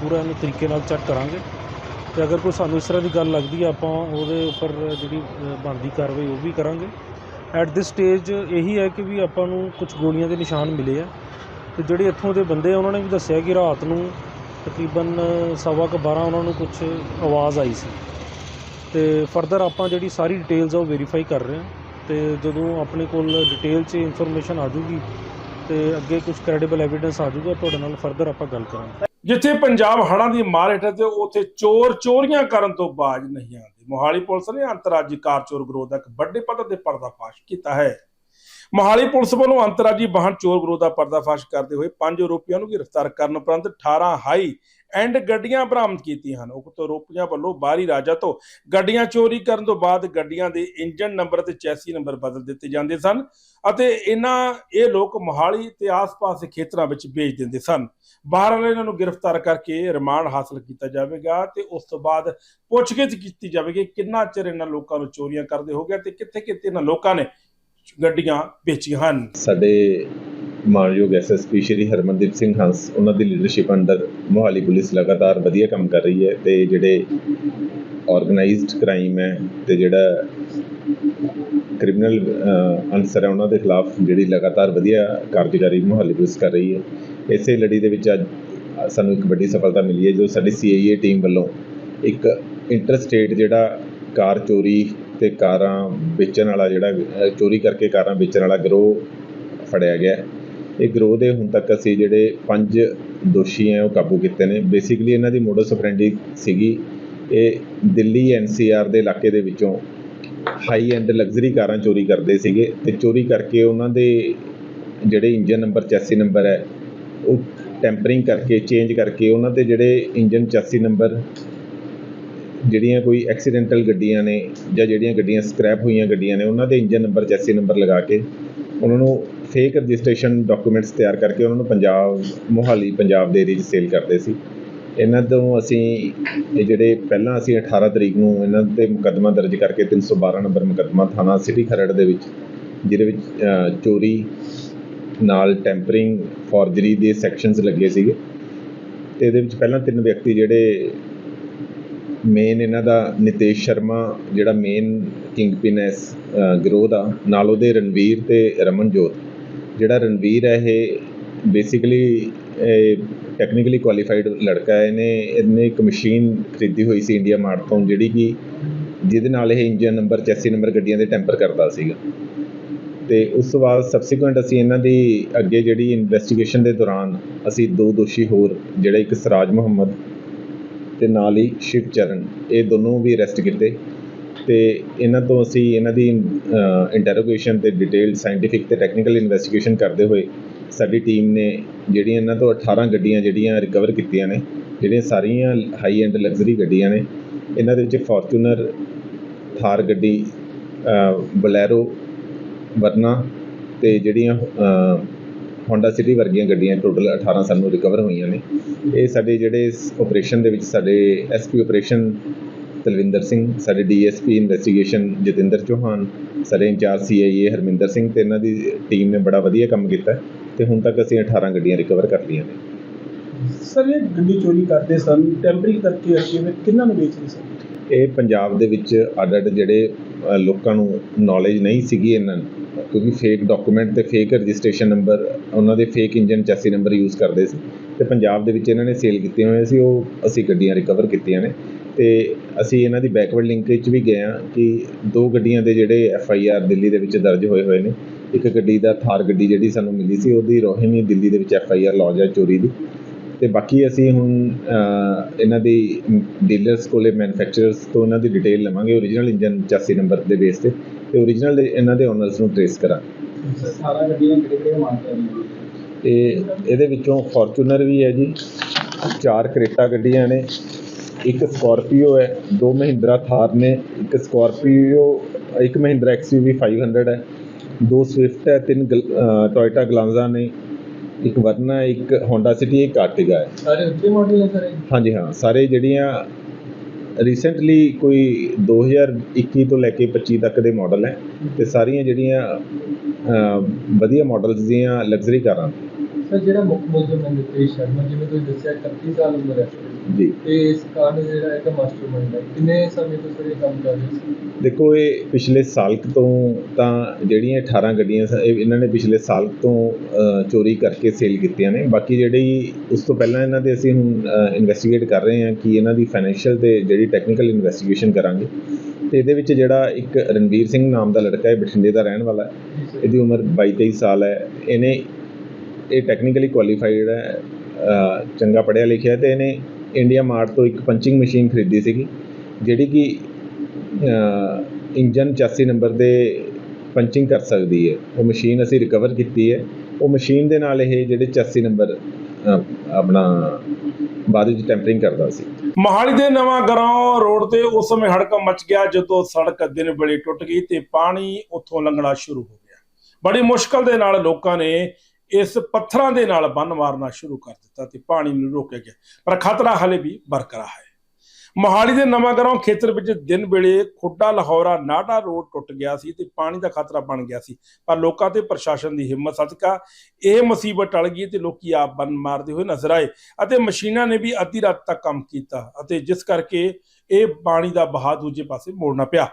ਪੂਰਾ ਇਹਨੂੰ ਤਰੀਕੇ ਨਾਲ ਚੈੱਕ ਕਰਾਂਗੇ। ਤੇ ਅਗਰ ਕੋਈ ਸਾਨੂੰ ਇਸ ਤਰ੍ਹਾਂ ਦੀ ਗੱਲ ਲੱਗਦੀ ਹੈ, ਆਪਾਂ ਉਹਦੇ ਉੱਪਰ ਜਿਹੜੀ ਬਣਦੀ ਕਾਰਵਾਈ ਉਹ ਵੀ ਕਰਾਂਗੇ। ਐਟ ਦਿਸ ਸਟੇਜ ਇਹੀ ਹੈ ਕਿ ਵੀ ਆਪਾਂ ਨੂੰ ਕੁਝ ਗੋਲੀਆਂ ਦੇ ਨਿਸ਼ਾਨ ਮਿਲੇ ਆ। ਤੇ ਜਿਹੜੇ ਇੱਥੋਂ ਦੇ ਬੰਦੇ ਉਹਨਾਂ ਨੇ ਵੀ ਦੱਸਿਆ ਕਿ ਰਾਤ ਨੂੰ ਤਕਰੀਬਨ ਸਵਾ ਕੁ 12 ਉਹਨਾਂ ਨੂੰ ਕੁਝ ਆਵਾਜ਼ ਆਈ ਸੀ। ਤੇ ਫਰਦਰ ਆਪਾਂ ਜਿਹੜੀ ਸਾਰੀ ਡਿਟੇਲਸ ਆ, ਉਹ ਵੈਰੀਫਾਈ ਕਰ ਰਹੇ ਹਾਂ। ਤੇ ਜਦੋਂ ਆਪਣੇ ਕੋਲ ਡਿਟੇਲ 'ਚ ਇਨਫੋਰਮੇਸ਼ਨ ਆ ਜੂਗੀ ਤੇ ਅੱਗੇ ਕੁਝ ਕ੍ਰੈਡੀਬਲ ਐਵੀਡੈਂਸ ਆ ਜੂਗਾ ਤੁਹਾਡੇ ਨਾਲ ਫਰਦਰ ਆਪਾਂ ਗੱਲ ਕਰਾਂਗੇ। ਜਿੱਥੇ ਪੰਜਾਬ ਹੜ੍ਹਾਂ ਦੀ ਮਾਰ ਹੇਠ ਹੈ ਤੇ ਉੱਥੇ ਚੋਰ ਚੋਰੀਆਂ ਕਰਨ ਤੋਂ ਬਾਜ ਨਹੀਂ ਆਉਂਦੇ। ਮੋਹਾਲੀ ਪੁਲਿਸ ਨੇ ਅੰਤਰਰਾਜੀ ਕਾਰ ਚੋਰ ਗਰੋਹ ਦਾ ਇੱਕ ਵੱਡੇ ਪੱਧਰ ਤੇ ਪਰਦਾਫਾਸ਼ ਕੀਤਾ ਹੈ। ਮੋਹਾਲੀ ਪੁਲਿਸ ਵੱਲੋਂ ਅੰਤਰਰਾਜੀ ਵਾਹਨ ਚੋਰ ਵਿਰੋਧ ਦਾ ਪਰਦਾਫਾਸ਼ ਕਰਦੇ ਹੋਏ ਪੰਜ ਆਰੋਪੀਆਂ ਨੂੰ ਗ੍ਰਿਫਤਾਰ ਕਰਨ ਉਪਰੰਤ 18 ਹਾਈ ਐਂਡ ਗੱਡੀਆਂ ਬਰਾਮਦ ਕੀਤੀਆਂ ਹਨ। ਉਕਤ ਆਰੋਪੀਆਂ ਵੱਲੋਂ ਬਾਹਰੀ ਰਾਜਾਂ ਤੋਂ ਗੱਡੀਆਂ ਚੋਰੀ ਕਰਨ ਤੋਂ ਬਾਅਦ ਗੱਡੀਆਂ ਦੇ ਇੰਜਨ ਨੰਬਰ ਤੇ ਚੈਸੀ ਨੰਬਰ ਬਦਲ ਦਿੱਤੇ ਜਾਂਦੇ ਸਨ ਅਤੇ ਇਹਨਾਂ, ਇਹ ਲੋਕ ਮੋਹਾਲੀ ਤੇ ਆਸ-ਪਾਸ ਦੇ ਖੇਤਰਾਂ ਵਿੱਚ ਵੇਚ ਦਿੰਦੇ ਸਨ। ਬਾਹਰ ਵਾਲੇ ਇਹਨਾਂ ਨੂੰ ਗ੍ਰਿਫਤਾਰ ਕਰਕੇ ਰਿਮਾਂਡ ਹਾਸਲ ਕੀਤਾ ਜਾਵੇਗਾ ਤੇ ਉਸ ਤੋਂ ਬਾਅਦ ਪੁੱਛਗਿੱਛ ਕੀਤੀ ਜਾਵੇਗੀ ਕਿੰਨਾ ਚਿਰ ਇਹਨਾਂ ਲੋਕਾਂ ਨੂੰ ਚੋਰੀਆਂ ਕਰਦੇ ਹੋ ਗਿਆ ਤੇ ਕਿੱਥੇ-ਕਿੱਥੇ ਇਹਨਾਂ ਲੋਕਾਂ ਨੇ ਗੱਡੀਆਂ ਵੇਚੀਆਂ ਹਨ। ਸਾਡੇ ਮਾਨਯੋਗ ਐਸਐਸਪੀ ਸ਼੍ਰੀ ਹਰਮਨਦੀਪ ਸਿੰਘ ਹੰਸ, ਉਹਨਾਂ ਦੀ ਲੀਡਰਸ਼ਿਪ ਅੰਡਰ ਮੋਹਾਲੀ ਪੁਲਿਸ ਲਗਾਤਾਰ ਵਧੀਆ ਕੰਮ ਕਰ ਰਹੀ ਹੈ ਤੇ ਜਿਹੜੇ ਆਰਗੇਨਾਈਜ਼ਡ ਕ੍ਰਾਈਮ ਹੈ ਤੇ ਜਿਹੜਾ ਕ੍ਰਿਮੀਨਲ ਅਨਸਰ ਹੈ ਉਹਨਾਂ ਦੇ ਖਿਲਾਫ ਜਿਹੜੀ ਲਗਾਤਾਰ ਵਧੀਆ ਕਾਰਜਕਾਰੀ ਮੋਹਾਲੀ ਪੁਲਿਸ ਕਰ ਰਹੀ ਹੈ। ਇਸੇ ਲੜੀ ਦੇ ਵਿੱਚ ਅੱਜ ਸਾਨੂੰ ਇੱਕ ਵੱਡੀ ਸਫਲਤਾ ਮਿਲੀ ਹੈ ਜੋ ਸਾਡੀ ਸੀਆਈਏ ਟੀਮ ਵੱਲੋਂ ਇੱਕ ਇੰਟਰਸਟੇਟ ਜਿਹੜਾ ਕਾਰ ਚੋਰੀ ਤੇ ਕਾਰਾਂ ਵੇਚਣ ਵਾਲਾ ਜਿਹੜਾ ਚੋਰੀ ਕਰਕੇ ਕਾਰਾਂ ਵੇਚਣ ਵਾਲਾ ਗਰੋਹ ਫੜਿਆ ਗਿਆ। ਇਹ ਗਰੋਹ ਦੇ ਹੁਣ ਤੱਕ ਅਸੀਂ ਜਿਹੜੇ ਪੰਜ ਦੋਸ਼ੀ ਹੈ ਉਹ ਕਾਬੂ ਕੀਤੇ ਨੇ। ਬੇਸਿਕਲੀ ਇਹਨਾਂ ਦੀ ਮੋਡਸ ਆਪਰੈਂਡੀ ਸੀਗੀ, ਇਹ ਦਿੱਲੀ ਐਨਸੀਆਰ ਦੇ ਇਲਾਕੇ ਦੇ ਵਿੱਚੋਂ ਹਾਈ ਐਂਡ ਲਗਜ਼ਰੀ ਕਾਰਾਂ ਚੋਰੀ ਕਰਦੇ ਸੀਗੇ ਤੇ ਚੋਰੀ ਕਰਕੇ ਉਹਨਾਂ ਦੇ ਜਿਹੜੇ ਇੰਜਨ ਨੰਬਰ ਚੈਸੀ ਨੰਬਰ ਹੈ, ਉਹ ਟੈਂਪਰਿੰਗ ਕਰਕੇ ਚੇਂਜ ਕਰਕੇ ਉਹਨਾਂ ਤੇ ਜਿਹੜੇ ਇੰਜਨ ਚੈਸੀ ਨੰਬਰ ਜਿਹੜੀਆਂ ਕੋਈ ਐਕਸੀਡੈਂਟਲ ਗੱਡੀਆਂ ਨੇ ਜਾਂ ਜਿਹੜੀਆਂ ਗੱਡੀਆਂ ਸਕ੍ਰੈਪ ਹੋਈਆਂ ਗੱਡੀਆਂ ਨੇ, ਉਹਨਾਂ ਦੇ ਇੰਜਨ ਨੰਬਰ ਚੈਸੀ ਨੰਬਰ ਲਗਾ ਕੇ ਉਹਨਾਂ ਨੂੰ ਫੇਕ ਰਜਿਸਟ੍ਰੇਸ਼ਨ ਡਾਕੂਮੈਂਟਸ ਤਿਆਰ ਕਰਕੇ ਉਹਨਾਂ ਨੂੰ ਪੰਜਾਬ, ਮੋਹਾਲੀ, ਪੰਜਾਬ ਦੇ ਏਰੀਏ 'ਚ ਸੇਲ ਕਰਦੇ ਸੀ। ਇਹਨਾਂ ਤੋਂ ਅਸੀਂ ਇਹ ਜਿਹੜੇ ਪਹਿਲਾਂ ਅਸੀਂ 18 ਤਰੀਕ ਨੂੰ ਇਹਨਾਂ ਤੇ ਮੁਕੱਦਮਾ ਦਰਜ ਕਰਕੇ 312 ਨੰਬਰ ਮੁਕੱਦਮਾ ਥਾਣਾ ਸਿਟੀ ਖਰੜ ਦੇ ਵਿੱਚ, ਜਿਹਦੇ ਵਿੱਚ ਚੋਰੀ ਨਾਲ ਟੈਂਪਰਿੰਗ ਫੋਰਜਰੀ ਦੇ ਸੈਕਸ਼ਨਸ ਲੱਗੇ ਸੀਗੇ। ਤੇ ਇਹਦੇ ਵਿੱਚ ਪਹਿਲਾਂ ਤਿੰਨ ਵਿਅਕਤੀ ਜਿਹੜੇ ਮੇਨ ਇਹਨਾਂ ਦਾ ਨਿਤੇਸ਼ ਸ਼ਰਮਾ, ਜਿਹੜਾ ਮੇਨ ਕਿੰਗਪਿਨ ਹੈ ਇਸ ਗਿਰੋਹ ਦਾ, ਨਾਲ ਉਹਦੇ ਰਣਵੀਰ ਤੇ ਰਮਨਜੋਤ ਜਿਹੜਾ ਰਣਵੀਰ ਹੈ ਇਹ ਬੇਸਿਕਲੀ ਟੈਕਨੀਕਲੀ ਕੁਆਲੀਫਾਈਡ ਲੜਕਾ ਹੈ। ਇਹਨੇ ਇਹਨੇ ਇੱਕ ਮਸ਼ੀਨ ਖਰੀਦੀ ਹੋਈ ਸੀ ਇੰਡੀਆ ਮਾਰਟ ਤੋਂ ਜਿਹੜੀ ਕਿ ਜਿਹਦੇ ਨਾਲ ਇਹ ਇੰਜਨ ਨੰਬਰ ਚੈਸੀ ਨੰਬਰ ਗੱਡੀਆਂ ਦੇ ਟੈਂਪਰ ਕਰਦਾ ਸੀਗਾ। ਤੇ ਉਸ ਤੋਂ ਬਾਅਦ ਸਬਸੀਕੁਐਂਟ ਅਸੀਂ ਇਹਨਾਂ ਦੀ ਅੱਗੇ ਜਿਹੜੀ ਇਨਵੈਸਟੀਗੇਸ਼ਨ ਦੇ ਦੌਰਾਨ ਅਸੀਂ ਦੋ ਦੋਸ਼ੀ ਹੋਰ, ਜਿਹੜੇ ਇੱਕ ਸਰਾਜ ਮੁਹੰਮਦ ਤੇ ਨਾਲ ਹੀ ਸ਼ਿਵ ਚਰਨ, ਇਹ ਦੋਨੋਂ ਵੀ ਅਰੈਸਟ ਕੀਤੇ। ਤੇ ਇਹਨਾਂ ਤੋਂ ਅਸੀਂ ਇਹਨਾਂ ਦੀ ਇੰਟਰੋਗੇਸ਼ਨ ਤੇ ਡਿਟੇਲ ਸਾਇੰਟੀਫਿਕ ਤੇ ਟੈਕਨੀਕਲ ਇਨਵੈਸਟੀਗੇਸ਼ਨ ਕਰਦੇ ਹੋਏ ਸਾਡੀ ਟੀਮ ਨੇ ਜਿਹੜੀਆਂ ਇਹਨਾਂ ਤੋਂ 18 ਗੱਡੀਆਂ ਜਿਹੜੀਆਂ ਰਿਕਵਰ ਕੀਤੀਆਂ ਨੇ, ਜਿਹੜੀਆਂ ਸਾਰੀਆਂ ਹਾਈ ਐਂਡ ਲਗਜ਼ਰੀ ਗੱਡੀਆਂ ਨੇ, ਇਹਨਾਂ ਦੇ ਵਿੱਚ ਫੋਰਚੂਨਰ ਥਾਰ ਗੱਡੀ ਬਲੈਰੋ, ਵਰਨਾ ਤੇ ਜਿਹੜੀਆਂ ਹੋਂਡਾ ਸਿਟੀ ਵਰਗੀਆਂ ਗੱਡੀਆਂ ਟੋਟਲ 18 ਸਾਨੂੰ ਰਿਕਵਰ ਹੋਈਆਂ ਨੇ। ਇਹ ਸਾਡੇ ਜਿਹੜੇ ਆਪਰੇਸ਼ਨ ਦੇ ਵਿੱਚ ਸਾਡੇ ਐਸਪੀ ਆਪਰੇਸ਼ਨ ਤਲਵਿੰਦਰ ਸਿੰਘ ਸਾਡੇ ਡੀਐਸਪੀ ਇਨਵੈਸਟੀਗੇਸ਼ਨ ਜਤਿੰਦਰ ਚੌਹਾਨ ਸਾਡੇ ਇੰਚਾਰਜ ਸੀਆਈਏ ਹਰਮਿੰਦਰ ਸਿੰਘ ਤੇ ਇਹਨਾਂ ਦੀ ਟੀਮ ਨੇ ਬੜਾ ਵਧੀਆ ਕੰਮ ਕੀਤਾ ਤੇ ਹੁਣ ਤੱਕ ਅਸੀਂ 18 ਗੱਡੀਆਂ ਰਿਕਵਰ ਕਰ ਲਈਆਂ ਨੇ। ਸਰ ਇਹ ਗੱਡੀ ਚੋਰੀ ਕਰਦੇ ਸਨ ਟੈਂਪਰਿੰਗ ਕਰਕੇ ਕਿਵੇਂ ਕਿੰਨਾਂ ਨੂੰ ਵੇਚਦੇ ਸਨ? ਇਹ ਪੰਜਾਬ ਦੇ ਵਿੱਚ ਅੱਡ ਅੱਡ ਜਿਹੜੇ ਲੋਕਾਂ ਨੂੰ ਨੌਲੇਜ ਨਹੀਂ ਸੀਗੀ ਇਹਨਾਂ ਨੂੰ। ਕਿਉਂਕਿ ਫੇਕ ਡਾਕੂਮੈਂਟ ਤੇ ਫੇਕ ਰਜਿਸਟ੍ਰੇਸ਼ਨ ਨੰਬਰ ਉਹਨਾਂ ਦੇ fake engine chassis number use ਕਰਦੇ ਸੀ। ਤੇ ਪੰਜਾਬ ਦੇ ਵਿੱਚ ਇਹਨਾਂ ਨੇ ਸੇਲ ਕੀਤੇ ਹੋਏ ਸੀ, ਉਹ ਅਸੀਂ ਗੱਡੀਆਂ ਰਿਕਵਰ ਕੀਤੀਆਂ ਨੇ। ਤੇ ਅਸੀਂ ਇਹਨਾਂ ਦੀ ਬੈਕਵਰਡ ਲਿੰਕੇਜ 'ਚ ਵੀ ਗਏ ਹਾਂ ਕਿ ਦੋ ਗੱਡੀਆਂ ਦੇ ਜਿਹੜੇ ਐਫ ਆਈ ਆਰ ਦਿੱਲੀ ਦੇ ਵਿੱਚ ਦਰਜ ਹੋਏ ਹੋਏ ਨੇ। ਇੱਕ ਗੱਡੀ ਦਾ ਥਾਰ ਗੱਡੀ ਜਿਹੜੀ ਸਾਨੂੰ ਮਿਲੀ ਸੀ, ਉਹਦੀ ਰੋਹਿਣੀ ਦਿੱਲੀ ਦੇ ਵਿੱਚ ਐਫ ਆਈ ਆਰ ਲੌਜ ਹੈ, ਚੋਰੀ ਦੀ। ਤੇ ਬਾਕੀ ਅਸੀਂ ਹੁਣ ਇਹਨਾਂ ਦੀ ਡੀਲਰਸ ਕੋਲੇ ਮੈਨੂਫੈਕਚਰਰਸ ਤੋਂ ਇਹਨਾਂ ਦੀ ਡਿਟੇਲ ਲਵਾਂਗੇ ਓਰੀਜਨਲ ਇੰਜਨ ਚਾਸੀ ਨੰਬਰ ਦੇ ਬੇਸ ਤੇ। ਤੇ ਓਰੀਜਨਲ ਇਹਨਾਂ ਦੇ ਓਨਰਸ ਨੂੰ ਟ੍ਰੇਸ ਕਰਾਂਗੇ। ਸਾਰਾ ਗੱਡੀਆਂ ਕਿਹੜੇ ਕਿਹੜੇ ਮਾਡਲ ਦੀਆਂ ਤੇ ਇਹਦੇ ਵਿੱਚੋਂ ਫੋਰਚੂਨਰ ਵੀ ਹੈ ਜੀ ਚਾਰ ਕਰੇਟਾ ਗੱਡੀਆਂ ਨੇ ਇੱਕ ਸਕਾਰਪੀਓ ਹੈ ਦੋ ਮਹਿੰਦਰਾ ਥਾਰ ਨੇ ਇੱਕ ਸਕਾਰਪੀਓ ਇੱਕ ਮਹਿੰਦਰਾ ਐਕਸਯੂਵੀ 500 ਹੈ ਦੋ ਸਵਿਫਟ ਹੈ ਤਿੰਨ ਟੋਇਟਾ ਗਲਾਂਜ਼ਾ ਨੇ ਇੱਕ ਵਰਨਾ ਇੱਕ ਹੋਂਡਾ ਸਿਟੀ ਇੱਕ ਆਰਟਿਗਾ ਹੈ। ਸਾਰੇ ਉੱਚੇ ਮਾਡਲ ਨੇ ਸਰ? ਹਾਂਜੀ ਹਾਂ ਸਾਰੇ ਜਿਹੜੀਆਂ ਰੀਸੈਂਟਲੀ ਕੋਈ 2021 ਤੋਂ ਲੈ ਕੇ 25 ਤੱਕ ਦੇ ਮਾਡਲ ਹੈ ਤੇ ਸਾਰੀਆਂ ਜਿਹੜੀਆਂ ਵਧੀਆ ਮਾਡਲਸ ਦੀਆਂ ਲਗਜ਼ਰੀ ਕਾਰਾਂ ਸਰ ਜਿਹੜਾ ਮੁੱਖ ਮੁਲਜ਼ਮ ਹੈ ਨਿਤੇਸ਼ ਸ਼ਰਮਾ ਜਿਵੇਂ ਤੁਸੀਂ ਦੱਸਿਆ 31 ਸਾਲ ਉਮਰ ਹੈ ਜੀ। ਤੇ ਇਸ ਕਾਰ ਨੇ ਜਿਹੜਾ ਇੱਕ ਮਾਸਟਰਮਾਈਂਡ ਹੈ। ਕਿੰਨੇ ਸਮੇਂ ਤੋਂ ਸਰ ਇਹ ਕੰਮ ਕਰ ਰਹੇ ਸੀ? ਦੇਖੋ ਇਹ ਪਿਛਲੇ ਸਾਲ ਤੋਂ ਤਾਂ ਜਿਹੜੀਆਂ 18 ਗੱਡੀਆਂ ਸ- ਇਹ ਇਹਨਾਂ ਨੇ ਪਿਛਲੇ ਸਾਲ ਤੋਂ ਅ, ਚੋਰੀ ਕਰਕੇ ਸੇਲ ਕੀਤੀਆਂ ਨੇ। ਬਾਕੀ ਜਿਹੜੀ ਉਸ ਤੋਂ ਪਹਿਲਾਂ ਇਹਨਾਂ ਦੇ ਅਸੀਂ ਹੁਣ ਇਨਵੈਸਟੀਗੇਟ ਕਰ ਰਹੇ ਹਾਂ ਕਿ ਇਹਨਾਂ ਦੀ ਫਾਈਨੈਂਸ਼ੀਅਲ ਤੇ ਜਿਹੜੀ ਟੈਕਨੀਕਲ ਇਨਵੈਸਟੀਗੇਸ਼ਨ ਕਰਾਂਗੇ। ਤੇ ਇਹਦੇ ਵਿੱਚ ਜਿਹੜਾ ਇੱਕ ਰਣਵੀਰ ਸਿੰਘ ਨਾਮ ਦਾ ਲੜਕਾ ਹੈ ਬਠਿੰਡੇ ਦਾ ਰਹਿਣ ਵਾਲਾ ਹੈ। ਇਹਦੀ ਉਮਰ 22 23 ਸਾਲ ਹੈ। ਇਹਨੇ ਇਹ ਟੈਕਨੀਕਲੀ ਕੁਆਲੀਫਾਈਡ ਹੈ ਚੰਗਾ ਪੜ੍ਹਿਆ ਲਿਖਿਆ ਤੇ ਇਹਨੇ ਇੰਡੀਆ ਮਾਰਟ ਤੋਂ ਇੱਕ ਪੰਚਿੰਗ ਮਸ਼ੀਨ ਖਰੀਦੀ ਸੀਗੀ, ਜਿਹੜੀ ਕਿ ਇੰਜਨ 84 ਨੰਬਰ ਦੇ ਪੰਚਿੰਗ ਕਰ ਸਕਦੀ ਹੈ। ਉਹ ਮਸ਼ੀਨ ਅਸੀਂ ਰਿਕਵਰ ਕੀਤੀ ਹੈ। ਉਹ ਮਸ਼ੀਨ ਦੇ ਨਾਲ ਇਹ ਜਿਹੜੇ 84 ਨੰਬਰ ਆਪਣਾ ਬਾਅਦ ਵਿੱਚ ਟੈਂਪਰਿੰਗ ਕਰਦਾ ਸੀ। ਮੋਹਾਲੀ ਦੇ ਨਵਾਂ ਗਰਾਉਂ ਰੋਡ ਤੇ ਉਸ ਸਮੇਂ ਹੜਕੰਪ ਮਚ ਗਿਆ, ਜਦੋਂ ਸੜਕ ਦਿਨ ਵੇਲੇ ਟੁੱਟ ਗਈ ਤੇ ਪਾਣੀ ਉੱਥੋਂ ਲੰਘਣਾ ਸ਼ੁਰੂ ਹੋ ਗਿਆ। ਬੜੀ ਮੁਸ਼ਕਲ ਦੇ ਨਾਲ ਲੋਕਾਂ ਨੇ ਇਸ ਪੱਥਰਾਂ ਦੇ ਨਾਲ ਬੰਨ ਮਾਰਨਾ ਸ਼ੁਰੂ ਕਰ ਦਿੱਤਾ ਤੇ ਪਾਣੀ ਨੂੰ ਰੋਕਿਆ ਗਿਆ। ਪਰ ਖਤਰਾ ਹਲੇ ਵੀ ਬਰਕਰਾਰ ਹੈ। ਮੋਹਾਲੀ ਦੇ ਨਵਾਂ ਖੇਤਰ ਵਿੱਚ ਦਿਨ ਵੇਲੇ ਖੁੱਡਾ ਲਾਹੌਰਾ ਨਾਟਾ ਰੋਡ ਟੁੱਟ ਗਿਆ ਸੀ ਤੇ ਪਾਣੀ ਦਾ ਖਤਰਾ ਬਣ ਗਿਆ ਸੀ। ਪਰ ਲੋਕਾਂ ਤੇ ਪ੍ਰਸ਼ਾਸਨ ਦੀ ਹਿੰਮਤ ਸਦਕਾ ਇਹ ਮੁਸੀਬਤ ਟਲ ਗਈ ਤੇ ਲੋਕੀ ਆਪ ਬੰਨ ਮਾਰਦੇ ਹੋਏ ਨਜ਼ਰ ਆਏ ਅਤੇ ਮਸ਼ੀਨਾਂ ਨੇ ਵੀ ਅੱਧੀ ਰਾਤ ਤੱਕ ਕੰਮ ਕੀਤਾ ਅਤੇ ਜਿਸ ਕਰਕੇ ਇਹ ਪਾਣੀ ਦਾ ਬਹਾਅ ਦੂਜੇ ਪਾਸੇ ਮੋੜਨਾ ਪਿਆ।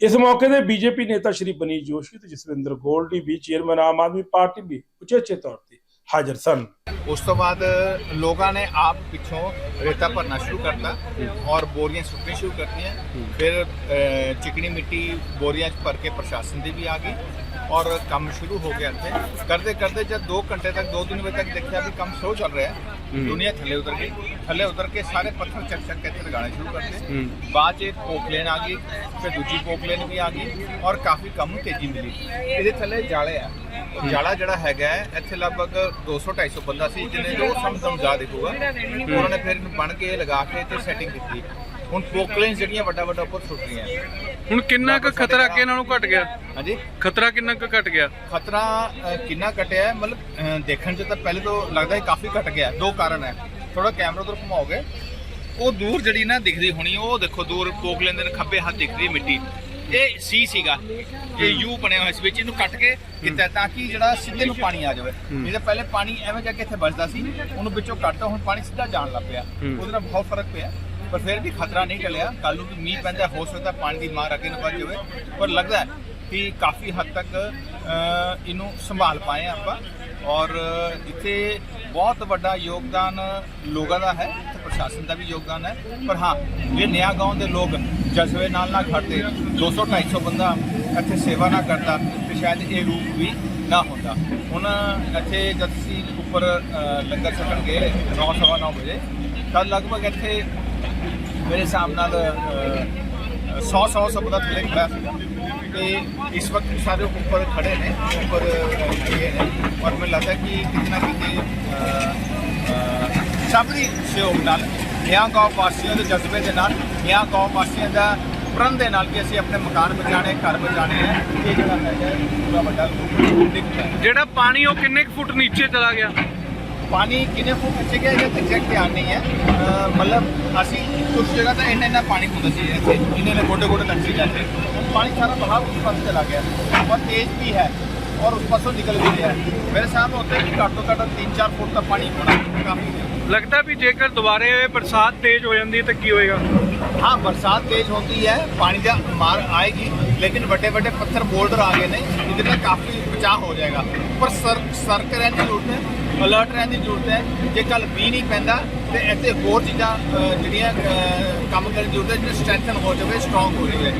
ਇਸ ਮੌਕੇ ਤੇ ਬੀਜੇਪੀ ਨੇਤਾ ਸ਼੍ਰੀ ਬਨੀਤ ਜੋਸ਼ੀ ਤੇ ਜਸਵਿੰਦਰ ਗੋਲਡੀ ਵੀ ਚੇਅਰਮੈਨ ਆਮ ਆਦਮੀ ਪਾਰਟੀ ਵੀ ਉਚੇਚੇ ਤੌਰ ਤੇ ਹਾਜ਼ਰ ਸਨ। ਉਸ ਤੋਂ ਬਾਅਦ ਲੋਕਾਂ ਨੇ ਆਪ ਪਿੱਛੋਂ ਰੇਤਾ ਭਰਨਾ ਸ਼ੁਰੂ ਕਰਤਾ ਔਰ ਬੋਰੀਆਂ ਸੁੱਟਣੀ ਸ਼ੁਰੂ ਕਰਤੀਆਂ। ਫਿਰ ਅ, ਚਿਕਨੀ ਮਿੱਟੀ ਬੋਰੀਆਂ 'ਚ ਭਰ ਕੇ ਪ੍ਰਸ਼ਾਸਨ ਦੀ ਵੀ ਆ ਗਈ। ਔਰ ਕੰਮ ਸ਼ੁਰੂ ਹੋ ਗਿਆ ਇੱਥੇ। ਕਰਦੇ ਕਰਦੇ ਜਦ 2 ਘੰਟੇ ਤੱਕ 2-3 ਵਜੇ ਤੱਕ ਦੇਖਿਆ ਵੀ ਕੰਮ ਸਲੋ ਚੱਲ ਰਿਹਾ ਹੈ। ਦੁਨੀਆ ਥੱਲੇ ਉਤਰ ਗਈ। ਥੱਲੇ ਉਤਰ ਕੇ ਸਾਰੇ ਪੱਥਰ ਚੱਕ ਚੱਕ ਕੇ ਇੱਥੇ ਲਗਾਉਣੇ ਸ਼ੁਰੂ ਕਰਤੇ ਬਾਅਦ 'ਚ ਪੋਕਲੇਨ ਆ ਗਈ ਫਿਰ ਦੂਜੀ ਪੋਕਲੇਨ ਵੀ ਆ ਗਈ ਔਰ ਕਾਫੀ ਕੰਮ ਤੇਜ਼ੀ ਮਿਲੀ। ਇਹਦੇ ਥੱਲੇ ਜਾਲੇ ਆ। ਉਹ ਜਾਲਾ ਜਿਹੜਾ ਹੈਗਾ ਇੱਥੇ ਲਗਭਗ 200-250 ਬੰਦਾ ਸੀ ਜਿਹਨੇ ਜੋ ਸਮਝਮ ਜਾ ਦੇਖੂਗਾ ਉਹਨਾਂ ਨੇ ਫਿਰ ਇਹਨੂੰ ਬਣ ਕੇ ਲਗਾ ਕੇ ਤੇ ਸੈਟਿੰਗ ਕੀਤੀ। ਹੁਣ ਪੋਕਲੇਨ ਜਿਹੜੀਆਂ ਵੱਡਾ ਵੱਡਾ ਉੱਪਰ ਸੁੱਟ ਰਹੀਆਂ ਹੁਣ ਕਿੰਨਾ ਕੁ ਖਤਰਾ ਅੱਗੇ ਨਾਲੋਂ ਘਟ ਗਿਆ? ਹਾਂਜੀ? ਖਤਰਾ ਕਿੰਨਾ ਕੁ ਘਟ ਗਿਆ? ਖਤਰਾ ਅ, ਕਿੰਨਾ ਘਟਿਆ ਹੈ? ਮਤਲਬ ਅ, ਦੇਖਣ 'ਚ ਤਾਂ ਪਹਿਲੇ ਤੋਂ ਲੱਗਦਾ ਹੈ ਕਾਫੀ ਘਟ ਗਿਆ। ਦੋ ਕਾਰਨ ਹੈ। ਥੋੜਾ ਕੈਮਰਾ ਉਧਰ ਘੁਮਾਓਗੇ। ਉਹ ਦੂਰ ਜਿਹੜੀ ਨਾ ਦਿਖਦੀ ਹੋਣੀ ਉਹ ਦੇਖੋ ਦੂਰ ਪੋਕਲੇਨ ਦੇ ਖੱਬੇ ਹੱਥ ਦਿਖ ਰਹੀ ਹੈ ਮਿੱਟੀ। ਇਹ ਸੀ ਸੀਗਾ ਇਹ ਯੂ ਬਣਿਆ ਹੋਇਆ ਸੀ ਵਿੱਚ ਇਹਨੂੰ ਕੱਟ ਕੇ ਕੀਤਾ ਤਾਂ ਕਿ ਜਿਹੜਾ ਸਿੱਧੇ ਨੂੰ ਪਾਣੀ ਆ ਜਾਵੇ। ਨਹੀਂ ਤਾਂ ਪਹਿਲੇ ਪਾਣੀ ਐਵੇਂ ਜਾ ਕੇ ਇੱਥੇ ਵੱਜਦਾ ਸੀ ਉਹਨੂੰ ਵਿੱਚੋਂ ਕੱਟਦਾ ਹੁਣ ਪਾਣੀ ਸਿੱਧਾ ਜਾਣ ਲੱਗ ਪਿਆ। ਉਹਦੇ ਨਾਲ ਬਹੁਤ ਫ਼ਰਕ ਪਿਆ। ਪਰ ਫਿਰ ਵੀ ਖਤਰਾ ਨਹੀਂ ਟਲਿਆ। ਕੱਲ ਨੂੰ ਵੀ ਮੀਂਹ ਪੈਂਦਾ, ਹੋ ਸਕਦਾ ਪਾਣੀ ਦੀ ਮਾਰ ਅੱਗੇ ਨੂੰ ਵੱਧ ਜਾਵੇ। ਪਰ ਲੱਗਦਾ ਹੈ ਕਿ ਕਾਫੀ ਹੱਦ ਤੱਕ ਇਹਨੂੰ ਸੰਭਾਲ ਪਾਏ ਹਾਂ ਆਪਾਂ। ਔਰ ਇੱਥੇ ਬਹੁਤ ਵੱਡਾ ਯੋਗਦਾਨ ਲੋਕਾਂ ਦਾ ਹੈ ਤੇ ਪ੍ਰਸ਼ਾਸਨ ਦਾ ਵੀ ਯੋਗਦਾਨ ਹੈ। ਪਰ ਹਾਂ ਇਹ ਨਿਆ ਗਾਉਂ ਦੇ ਲੋਕ ਜਜ਼ਬੇ ਨਾਲ ਨਾ ਖੜਦੇ 200 250 ਬੰਦਾ ਇੱਥੇ ਸੇਵਾ ਨਾ ਕਰਦਾ, ਤੇ ਸ਼ਾਇਦ ਇਹ ਰੂਪ ਵੀ ਨਾ ਹੁੰਦਾ। ਹੁਣ ਇੱਥੇ ਜਦ ਅਸੀਂ ਉੱਪਰ ਲੰਗਰ ਛਕਣ ਗਏ 9:30 ਵਜੇ, ਤਾਂ ਲਗਭਗ ਇੱਥੇ ਮੇਰੇ ਹਿਸਾਬ ਨਾਲ 100 100 ਸਭ ਦਾ ਥੱਲੇ ਖੜਾ ਤੇ ਇਸ ਵਕਤ ਸਾਰੇ ਉੱਪਰ ਖੜੇ ਨੇ ਉੱਪਰ ਖੜੇ ਨੇ। ਔਰ ਮੈਨੂੰ ਲੱਗਦਾ ਕਿ ਕਿਤਨਾ ਕਿਤੇ ਸਭ ਦੀ ਸਹਿਯੋਗ ਨਾਲ ਨਿਆਂ ਗਾਉਂ ਵਾਸੀਆਂ ਦੇ ਜਜ਼ਬੇ ਦੇ ਨਾਲ ਨਿਆਂ ਗਾਉਂ ਵਾਸੀਆਂ ਦਾ ਪ੍ਰਣ ਦੇ ਨਾਲ ਕਿ ਅਸੀਂ ਆਪਣੇ ਮਕਾਨ ਬਚਾਣੇ ਘਰ ਬਚਾਣੇ ਹੈ। ਇਹ ਜਿਹੜਾ ਹੈਗਾ ਪੂਰਾ ਵੱਡਾ ਹੈ। ਜਿਹੜਾ ਪਾਣੀ ਉਹ ਕਿੰਨੇ ਕੁ ਫੁੱਟ ਨੀਚੇ ਚਲਾ ਗਿਆ? ਪਾਣੀ ਕਿੰਨੇ ਫੁੱਟ ਪਿੱਛੇ ਗਿਆ ਇਹ ਐਗਜ਼ੈਕਟ ਧਿਆਨ ਨਹੀਂ ਹੈ। ਮਤਲਬ ਅਸੀਂ ਕੁਝ ਜਗ੍ਹਾ ਤਾਂ ਇੰਨਾ ਇੰਨਾ ਪਾਣੀ ਹੁੰਦਾ ਸੀ ਇੱਥੇ ਇੰਨੇ ਇੰਨੇ ਗੋਡੇ ਗੋਡੇ ਸੀ ਜਾਂਦੇ। ਪਾਣੀ ਸਾਰਾ ਬਹਾਵ ਉਸ ਪਾਸੇ ਚਲਾ ਗਿਆ। ਔਰ ਤੇਜ਼ ਵੀ ਹੈ ਔਰ ਉਸ ਪਾਸੋਂ ਨਿਕਲ ਵੀ ਰਿਹਾ। ਮੇਰੇ ਸਾਹਮਣੇ ਉੱਤੇ ਵੀ ਘੱਟ ਘੱਟ 3-4 ਫੁੱਟ ਦਾ ਪਾਣੀ ਹੋਣਾ ਕਾਫੀ ਲੱਗਦਾ ਵੀ ਜੇਕਰ ਦੁਬਾਰੇ ਬਰਸਾਤ ਤੇਜ਼ ਹੋ ਜਾਂਦੀ ਤਾਂ ਕੀ ਹੋਏਗਾ? ਹਾਂ ਬਰਸਾਤ ਤੇਜ਼ ਹੁੰਦੀ ਹੈ ਪਾਣੀ ਦਾ ਮਾਰ ਆਏਗੀ। ਲੇਕਿਨ ਵੱਡੇ ਵੱਡੇ ਪੱਥਰ ਬੋਲਡਰ ਆ ਗਏ ਨੇ ਇਹਦੇ ਨਾਲ ਕਾਫੀ ਬਚਾਅ ਹੋ ਜਾਏਗਾ। ਪਰ ਸਰ ਸਰਕ ਰਹਿਣ ਦੀ ਜ਼ਰੂਰਤ ਹੈ ਅਲਰਟ ਰਹਿਣ ਦੀ ਜ਼ਰੂਰਤ ਹੈ ਜੇ ਕੱਲ ਮੀਂਹ ਨਹੀਂ ਪੈਂਦਾ ਤੇ ਇੱਥੇ ਹੋਰ ਚੀਜ਼ਾਂ ਜਿਹੜੀਆਂ ਕੰਮ ਕਰਨ ਦੀ ਜ਼ਰੂਰਤ ਹੈ ਜਿਹੜੀ ਸਟਰੈਂਥਨ ਹੋ ਜਾਵੇ ਸਟਰੋਂਗ ਹੋ ਜਾਵੇ।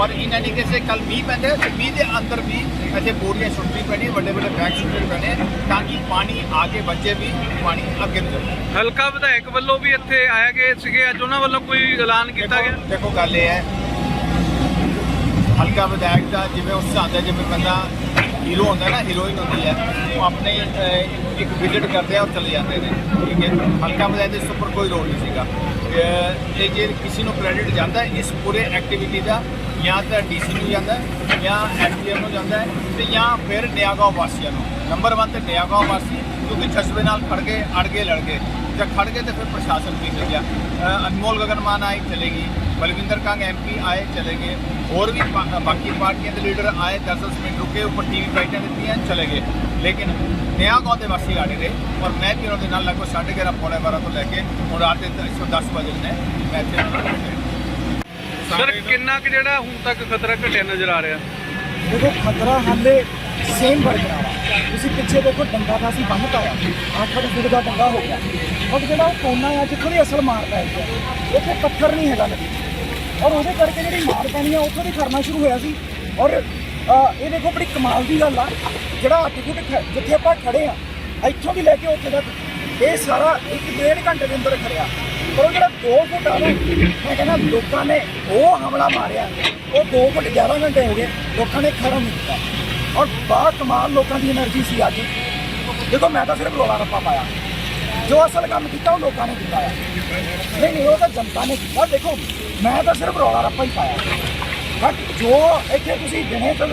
ਔਰ ਇਹਨਾਂ ਨੇ ਕਿਸੇ ਕੱਲ ਮੀਂਹ ਪੈਂਦਾ ਤੇ ਮੀਂਹ ਦੇ ਅੰਦਰ ਵੀ ਇੱਥੇ ਬੋਰੀਆਂ ਸੁੱਟਣੀ ਪੈਣੀਆਂ ਵੱਡੇ ਵੱਡੇ ਬੈਗ ਸੁੱਟਣੇ ਪੈਣੇ ਤਾਂ ਕਿ ਪਾਣੀ ਆਗੇ ਬੱਚੇ ਵੀ ਪਾਣੀ ਅੱਗੇ ਨੂੰ ਜਾਵੇ। ਹਲਕਾ ਵਿਧਾਇਕ ਵੱਲੋਂ ਵੀ ਇੱਥੇ ਆਏ ਗਏ ਸੀਗੇ ਅੱਜ ਉਹਨਾਂ ਵੱਲੋਂ ਕੋਈ ਐਲਾਨ ਕੀਤਾ ਗਿਆ? ਦੇਖੋ ਗੱਲ ਇਹ ਹੈ ਹਲਕਾ ਵਿਧਾਇਕ ਦਾ ਜਿਵੇਂ ਉਸ ਹਿਸਾਬ ਦਾ ਜਿਵੇਂ ਬੰਦਾ ਹੀਰੋ ਹੁੰਦਾ ਨਾ ਹੀਰੋਇਨ ਹੁੰਦੀ ਹੈ ਉਹ ਆਪਣੇ ਇੱਕ ਵਿਜ਼ਿਟ ਕਰਦੇ ਆ ਔਰ ਚਲੇ ਜਾਂਦੇ ਨੇ ਠੀਕ ਹੈ। ਹਲਕਾ ਵਿਧਾਇਕ ਦੇ ਇਸ ਉੱਪਰ ਕੋਈ ਰੋਲ ਨਹੀਂ ਸੀਗਾ। ਅਹ, ਜੇ ਕਿਸੇ ਨੂੰ ਕ੍ਰੈਡਿਟ ਜਾਂਦਾ ਇਸ ਪੂਰੇ ਐਕਟੀਵਿਟੀ ਦਾ ਜਾਂ ਤਾਂ ਡੀਸੀ ਨੂੰ ਜਾਂਦਾ ਹੈ ਜਾਂ ਐਸਡੀਐਮ ਨੂੰ ਜਾਂਦਾ ਹੈ ਤੇ ਜਾਂ ਫਿਰ ਨਿਆਗਾਂਵ ਵਾਸੀਆਂ ਨੂੰ। ਨੰਬਰ 1 ਤੇ ਨਿਆਗਾਂਵ ਵਾਸੀ ਕਿਉਂਕਿ ਜਜ਼ਬੇ ਨਾਲ ਖੜ ਗਏ ਅੜ ਗਏ ਲੜ ਗਏ ਜਦ ਖੜ ਗਏ ਤੇ ਫਿਰ ਪ੍ਰਸ਼ਾਸਨ ਵੀ ਮਿਲ ਗਿਆ। ਅਹ, ਅਨਮੋਲ ਗਗਨਮਾਨ ਆਏ ਚਲੇਗੀ। ਬਲਵਿੰਦਰ ਕੰਗ ਐਮਪੀ ਆਏ ਚਲੇ ਗਏ। ਹੋਰ ਵੀ ਬਾਕੀ ਪਾਰਟੀਆਂ ਦੇ ਲੀਡਰ ਆਏ 10-10 ਮਿੰਟ ਰੁਕੇ ਉੱਪਰ ਟੀਵੀ ਬਾਈਟਾਂ ਦਿੱਤੀਆਂ ਚਲੇ ਗਏ। ਲੇਕਿਨ ਨਿਆਂ ਗਾਉਂ ਦੇ ਵਾਸੀ ਆੜੇ ਰਹੇ ਔਰ ਮੈਂ ਵੀ ਉਹਨਾਂ ਦੇ ਨਾਲ ਲਗਭਗ 11:30 ਪੌਣੇ 12 ਤੋਂ ਲੈ ਕੇ ਹੁਣ ਰਾਤ ਦੇ 110 ਵਜੇ ਨੇ ਮੈਂ ਇੱਥੇ ਬੈਠਾ ਸਰ ਕਿੰਨਾ ਕੁ ਜਿਹੜਾ ਹੁਣ ਤੱਕ ਖਤਰਾ ਘਟਿਆ ਨਜ਼ਰ ਆ ਰਿਹਾ? ਦੇਖੋ ਖਤਰਾ ਹਾਲੇ ਸੇਮ ਬਰਕਰਾਰ ਆ ਤੁਸੀਂ ਪਿੱਛੇ ਦੇਖੋ ਡੰਗਾ ਦਾ ਅਸੀਂ ਬੰਨ੍ਹ ਪਾਇਆ ਅੱਠ ਅੱਠ ਫੁੱਟ ਦਾ ਡੰਗਾ ਹੋ ਗਿਆ। ਔਰ ਜਿਹੜਾ ਉਹ ਕੋਨਾ ਆ ਜਿੱਥੋਂ ਦੀ ਅਸਲ ਮਾਰ ਪੈ ਗਿਆ ਉੱਥੇ ਪੱਥਰ ਨਹੀਂ ਹੈਗਾ ਨਦੀ ਔਰ ਉਹਦੇ ਕਰਕੇ ਜਿਹੜੀ ਮਾਰ ਪੈਣੀ ਆ, ਉੱਥੋਂ ਦੀ ਖੜਨਾ ਸ਼ੁਰੂ ਹੋਇਆ ਸੀ। ਔਰ ਇਹ ਦੇਖੋ ਬੜੀ ਕਮਾਲ ਦੀ ਗੱਲ ਆ। ਜਿਹੜਾ ਅੱਜ ਟਿਕਟ ਜਿੱਥੇ ਆਪਾਂ ਖੜੇ ਆ, ਇੱਥੋਂ ਦੀ ਲੈ ਕੇ ਉੱਥੇ ਤੱਕ, ਇਹ ਸਾਰਾ ਇੱਕ ਡੇਢ ਘੰਟੇ ਦੇ ਅੰਦਰ ਖੜਿਆ। ਔਰ ਜਿਹੜਾ 2 ਫੁੱਟ ਆ ਮੈਂ ਕਹਿੰਦਾ ਲੋਕਾਂ ਨੇ ਉਹ ਹਮਲਾ ਮਾਰਿਆ। ਉਹ 2 ਫੁੱਟ 11 ਘੰਟੇ ਹੋ ਗਏ, ਲੋਕਾਂ ਨੇ ਖੜਾ ਨਹੀਂ ਕੀਤਾ। ਔਰ ਬਾ ਕਮਾਲ ਲੋਕਾਂ ਦੀ એનર્ਜੀ ਸੀ ਅੱਜ। ਦੇਖੋ, ਮੈਂ ਤਾਂ ਸਿਰਫ ਰੋਲਾ ਰੱਪਾ ਪਾਇਆ। ਜੋ ਅਸਲ ਕੰਮ ਕੀਤਾ ਉਹ ਲੋਕਾਂ ਨੇ ਕੀਤਾ ਆ। ਨਹੀਂ ਨਹੀਂ, ਉਹ ਤਾਂ ਜਨਤਾ ਨੇ ਕੀਤਾ। ਦੇਖੋ, ਮੈਂ ਤਾਂ ਸਿਰਫ ਰੌਲਾ ਰੱਪਾ ਹੀ ਪਾਇਆ। ਬਟ ਜੋ ਇੱਥੇ ਤੁਸੀਂ ਦਿਨੇ ਤੋਂ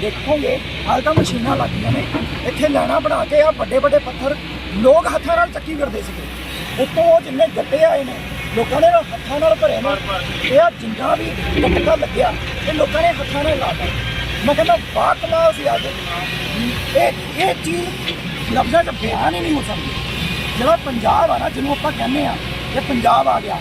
ਦੇਖੋਗੇ ਹਾਲ ਤਾਂ ਮਸ਼ੀਨਾਂ ਲੱਗੀਆਂ ਨੇ। ਇੱਥੇ ਲੈਣਾ ਬਣਾ ਕੇ ਆ ਵੱਡੇ ਵੱਡੇ ਪੱਥਰ, ਲੋਕ ਹੱਥਾਂ ਨਾਲ ਚੱਕੀ ਫਿਰਦੇ ਸੀਗੇ। ਉੱਤੋਂ ਉਹ ਜਿੰਨੇ ਗੱਟੇ ਆਏ ਨੇ, ਲੋਕਾਂ ਨੇ ਹੱਥਾਂ ਨਾਲ ਭਰੇ ਨੇ। ਇਹ ਆ ਜਿੰਨਾ ਵੀ ਗੱਟਾ ਲੱਗਿਆ, ਇਹ ਲੋਕਾਂ ਨੇ ਹੱਥਾਂ ਨਾਲ ਲਾਤਾ। ਮੈਂ ਕਹਿੰਦਾ ਬਾਤ ਕਮਾਲ ਸੀ ਅੱਜ ਇਹ ਇਹ ਚੀਜ਼ ਲਫ਼ਜ਼ਾਂ 'ਚ ਬਿਆਨ ਹੀ ਨਹੀਂ ਹੋ ਸਕਦੀ। ਜਿਹੜਾ ਪੰਜਾਬ ਆ ਨਾ, ਜਿਹਨੂੰ ਆਪਾਂ ਕਹਿੰਦੇ ਆ, ਇਹ ਪੰਜਾਬ ਆ ਗਿਆ।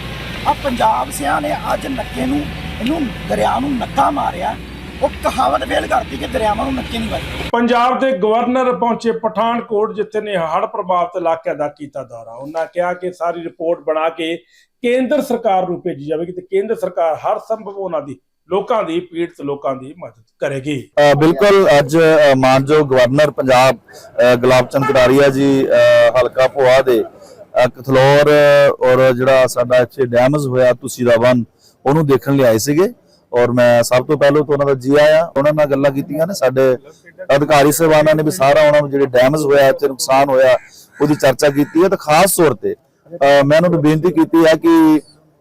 ਆ ਪੰਜਾਬ ਸਿਆਂ ਨੇ ਅੱਜ ਨੱਕੇ ਨੂੰ, ਇਹਨੂੰ ਦਰਿਆ ਨੂੰ ਨੱਕਾ ਮਾਰਿਆ। ਉਹ ਕਹਾਵਤ ਫੇਲ ਕਰਤੀ ਕਿ ਦਰਿਆਵਾਂ ਨੂੰ ਨੱਕੇ ਨਹੀਂ ਵੱਜਦੇ ਪੰਜਾਬ ਦੇ ਗਵਰਨਰ ਪਹੁੰਚੇ ਪਠਾਨਕੋਟ, ਜਿੱਥੇ ਨੇ ਹੜ੍ਹ ਪ੍ਰਭਾਵਿਤ ਇਲਾਕਿਆਂ ਦਾ ਕੀਤਾ ਦੌਰਾ। ਉਹਨਾਂ ਕਿਹਾ ਕਿ ਸਾਰੀ ਰਿਪੋਰਟ ਬਣਾ ਕੇ ਕੇਂਦਰ ਸਰਕਾਰ ਨੂੰ ਭੇਜੀ ਜਾਵੇਗੀ ਤੇ ਕੇਂਦਰ ਸਰਕਾਰ ਹਰ ਸੰਭਵ ਉਹਨਾਂ ਦੀ ਲੋਕਾਂ ਦੀ ਪੀੜਤ ਲੋਕਾਂ ਦੀ ਮਦਦ ਕਰੇਗੀ। ਬਿਲਕੁਲ ਅੱਜ ਅ, ਗਵਰਨਰ ਪੰਜਾਬ ਗੁਲਾਬ ਚੰਦ ਕਟਾਰੀਆ ਜੀ ਹਲਕਾ ਭੋਆ ਦੇ ਅ, ਔਰ ਜਿਹੜਾ ਸਾਡਾ ਇੱਥੇ ਡੈਮੇਜ ਹੋਇਆ ਤੁਸੀਂ ਦਾ ਵਨ ਉਹਨੂੰ ਦੇਖਣ ਲਈ ਆਏ ਸੀਗੇ। ਔਰ ਮੈਂ ਸਭ ਤੋਂ ਪਹਿਲਾਂ ਤਾਂ ਉਹਨਾਂ ਦਾ ਜੀ ਆਇਆ ਉਹਨਾਂ ਨਾਲ ਗੱਲਾਂ ਕੀਤੀਆਂ ਨੇ। ਸਾਡੇ ਅਧਿਕਾਰੀ ਸਹਿਬਾਨਾਂ ਨੇ ਵੀ ਸਾਰਾ ਉਹਨਾਂ ਨੂੰ ਜਿਹੜੇ ਡੈਮੇਜ ਹੋਇਆ ਇੱਥੇ ਨੁਕਸਾਨ ਹੋਇਆ ਉਹਦੀ ਚਰਚਾ ਕੀਤੀ ਹੈ। ਤੇ ਖਾਸ ਤੌਰ ਤੇ ਮੈਂ ਉਹਨਾਂ ਨੂੰ ਬੇਨਤੀ ਕੀਤੀ ਹੈ ਕਿ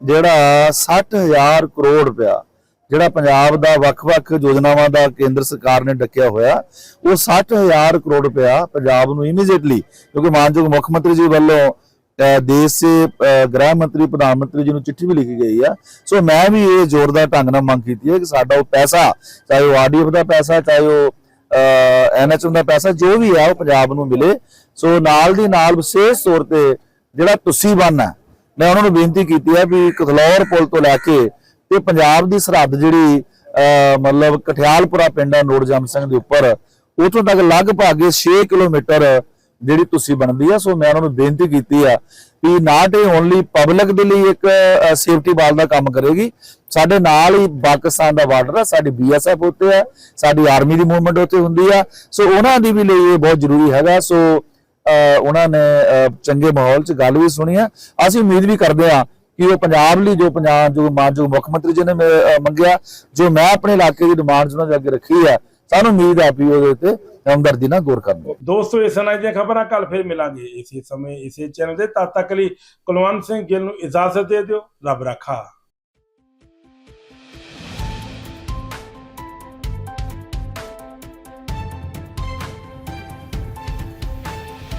ਜਿਹੜਾ 60000 ਕਰੋੜ ਰੁਪਇਆ ਜਿਹੜਾ ਪੰਜਾਬ ਦਾ ਵੱਖ-ਵੱਖ ਯੋਜਨਾਵਾਂ ਦਾ ਕੇਂਦਰ ਸਰਕਾਰ ਨੇ ਡੱਕਿਆ ਹੋਇਆ, ਉਹ 60000 ਕਰੋੜ ਰੁਪਇਆ ਪੰਜਾਬ ਨੂੰ ਇਮੀਡੀਏਟਲੀ ਕਿਉਂਕਿ ਮਾਨਯੋਗ ਮੁੱਖ ਮੰਤਰੀ ਜੀ ਵੱਲੋਂ ਦੇਸ਼ ਦੇ ਗ੍ਰਹਿ ਮੰਤਰੀ, ਪ੍ਰਧਾਨ ਮੰਤਰੀ ਜੀ ਨੂੰ ਚਿੱਠੀ ਵੀ ਲਿਖੀ ਗਈ ਆ। ਸੋ ਮੈਂ ਵੀ ਇਹ ਜ਼ੋਰਦਾਰ ਢੰਗ ਨਾਲ ਮੰਗ ਕੀਤੀ ਹੈ ਕਿ ਸਾਡਾ ਉਹ ਪੈਸਾ, ਚਾਹੇ ਉਹ ਆਰਡੀਐਫ ਦਾ ਪੈਸਾ, ਚਾਹੇ ਉਹ ਐਨਐਚਐਮ ਦਾ ਪੈਸਾ, ਜੋ ਵੀ ਆ, ਉਹ ਪੰਜਾਬ ਨੂੰ ਮਿਲੇ। ਸੋ ਨਾਲ ਦੀ ਨਾਲ ਵਿਸ਼ੇਸ਼ ਤੌਰ ਤੇ ਜਿਹੜਾ ਤੁਸੀਂ ਹੈ, ਮੈਂ ਉਹਨਾਂ ਨੂੰ ਬੇਨਤੀ ਕੀਤੀ ਹੈ ਵੀ ਕਥਲੌਰ ਪੁਲ ਤੋਂ ਲੈ ਕੇ ਤੇ ਪੰਜਾਬ ਦੀ ਸਰਹੱਦ ਜਿਹੜੀ, ਅਹ, ਮਤਲਬ ਕਠਿਆਲਪੁਰਾ ਪਿੰਡ ਆ ਨੋੜ ਜਮ ਸਿੰਘ ਦੇ ਉੱਪਰ, ਉਥੋਂ ਤੱਕ ਲਗਭਗ 6 ਕਿਲੋਮੀਟਰ ਜਿਹੜੀ ਤੁਸੀਂ ਬਣਦੀ ਆ, ਸੋ ਮੈਂ ਉਹਨਾਂ ਨੂੰ ਬੇਨਤੀ ਕੀਤੀ ਆ ਵੀ ਨਾਟ ਇਹ ਓਨਲੀ ਪਬਲਿਕ ਦੇ ਲਈ ਇੱਕ ਸੇਫਟੀ ਬਾਲ ਦਾ ਕੰਮ ਕਰੇਗੀ। ਸਾਡੇ ਨਾਲ ਹੀ ਪਾਕਿਸਤਾਨ ਦਾ ਬਾਰਡਰ ਆ, ਸਾਡੀ ਬੀਐਸਐਫ ਉੱਤੇ ਆ, ਸਾਡੀ ਆਰਮੀ ਦੀ ਮੂਵਮੈਂਟ ਉੱਤੇ ਹੁੰਦੀ ਆ। ਸੋ ਉਹਨਾਂ ਦੀ ਵੀ ਲਈ ਇਹ ਬਹੁਤ ਜ਼ਰੂਰੀ ਹੈਗਾ, ਸੋ ਉਹਨਾਂ ਨੇ ਚੰਗੇ ਮਾਹੌਲ 'ਚ ਗੱਲ ਵੀ ਸੁਣੀ ਆ। ਅਸੀਂ ਉਮੀਦ ਵੀ ਕਰਦੇ ਆ ਕਿ ਉਹ ਪੰਜਾਬ ਲਈ ਜੋ ਪੰਜਾਬ, ਜੋ ਮਾਨਯੋਗ ਮੁੱਖ ਮੰਤਰੀ ਜੀ ਨੇ ਮੰਗਿਆ, ਜੋ ਮੈਂ ਆਪਣੇ ਇਲਾਕੇ ਦੀ ਡਿਮਾਂਡਸ ਉਹਨਾਂ ਦੇ ਅੱਗੇ ਰੱਖੀ ਆ, ਸਾਨੂੰ ਉਮੀਦ ਆ ਵੀ ਉਹਦੇ ਉੱਤੇ ਹਮਦਰਦੀ ਨਾਲ ਗੌਰ ਕਰਨਗੇ ਦੋਸਤੋ, ਇਸ ਨਾਲ ਦੀਆਂ ਖਬਰਾਂ ਕੱਲ ਫਿਰ ਮਿਲਾਂਗੇ। ਇਸੇ ਸਮੇਂ, ਇਸੇ ਚੈਨਲ ਦੇ ਤਦ ਤੱਕ ਲਈ ਕੁਲਵੰਤ ਸਿੰਘ ਗਿੱਲ ਨੂੰ ਇਜਾਜ਼ਤ ਦੇ ਦਿਓ। ਰੱਬ ਰੱਖਾ।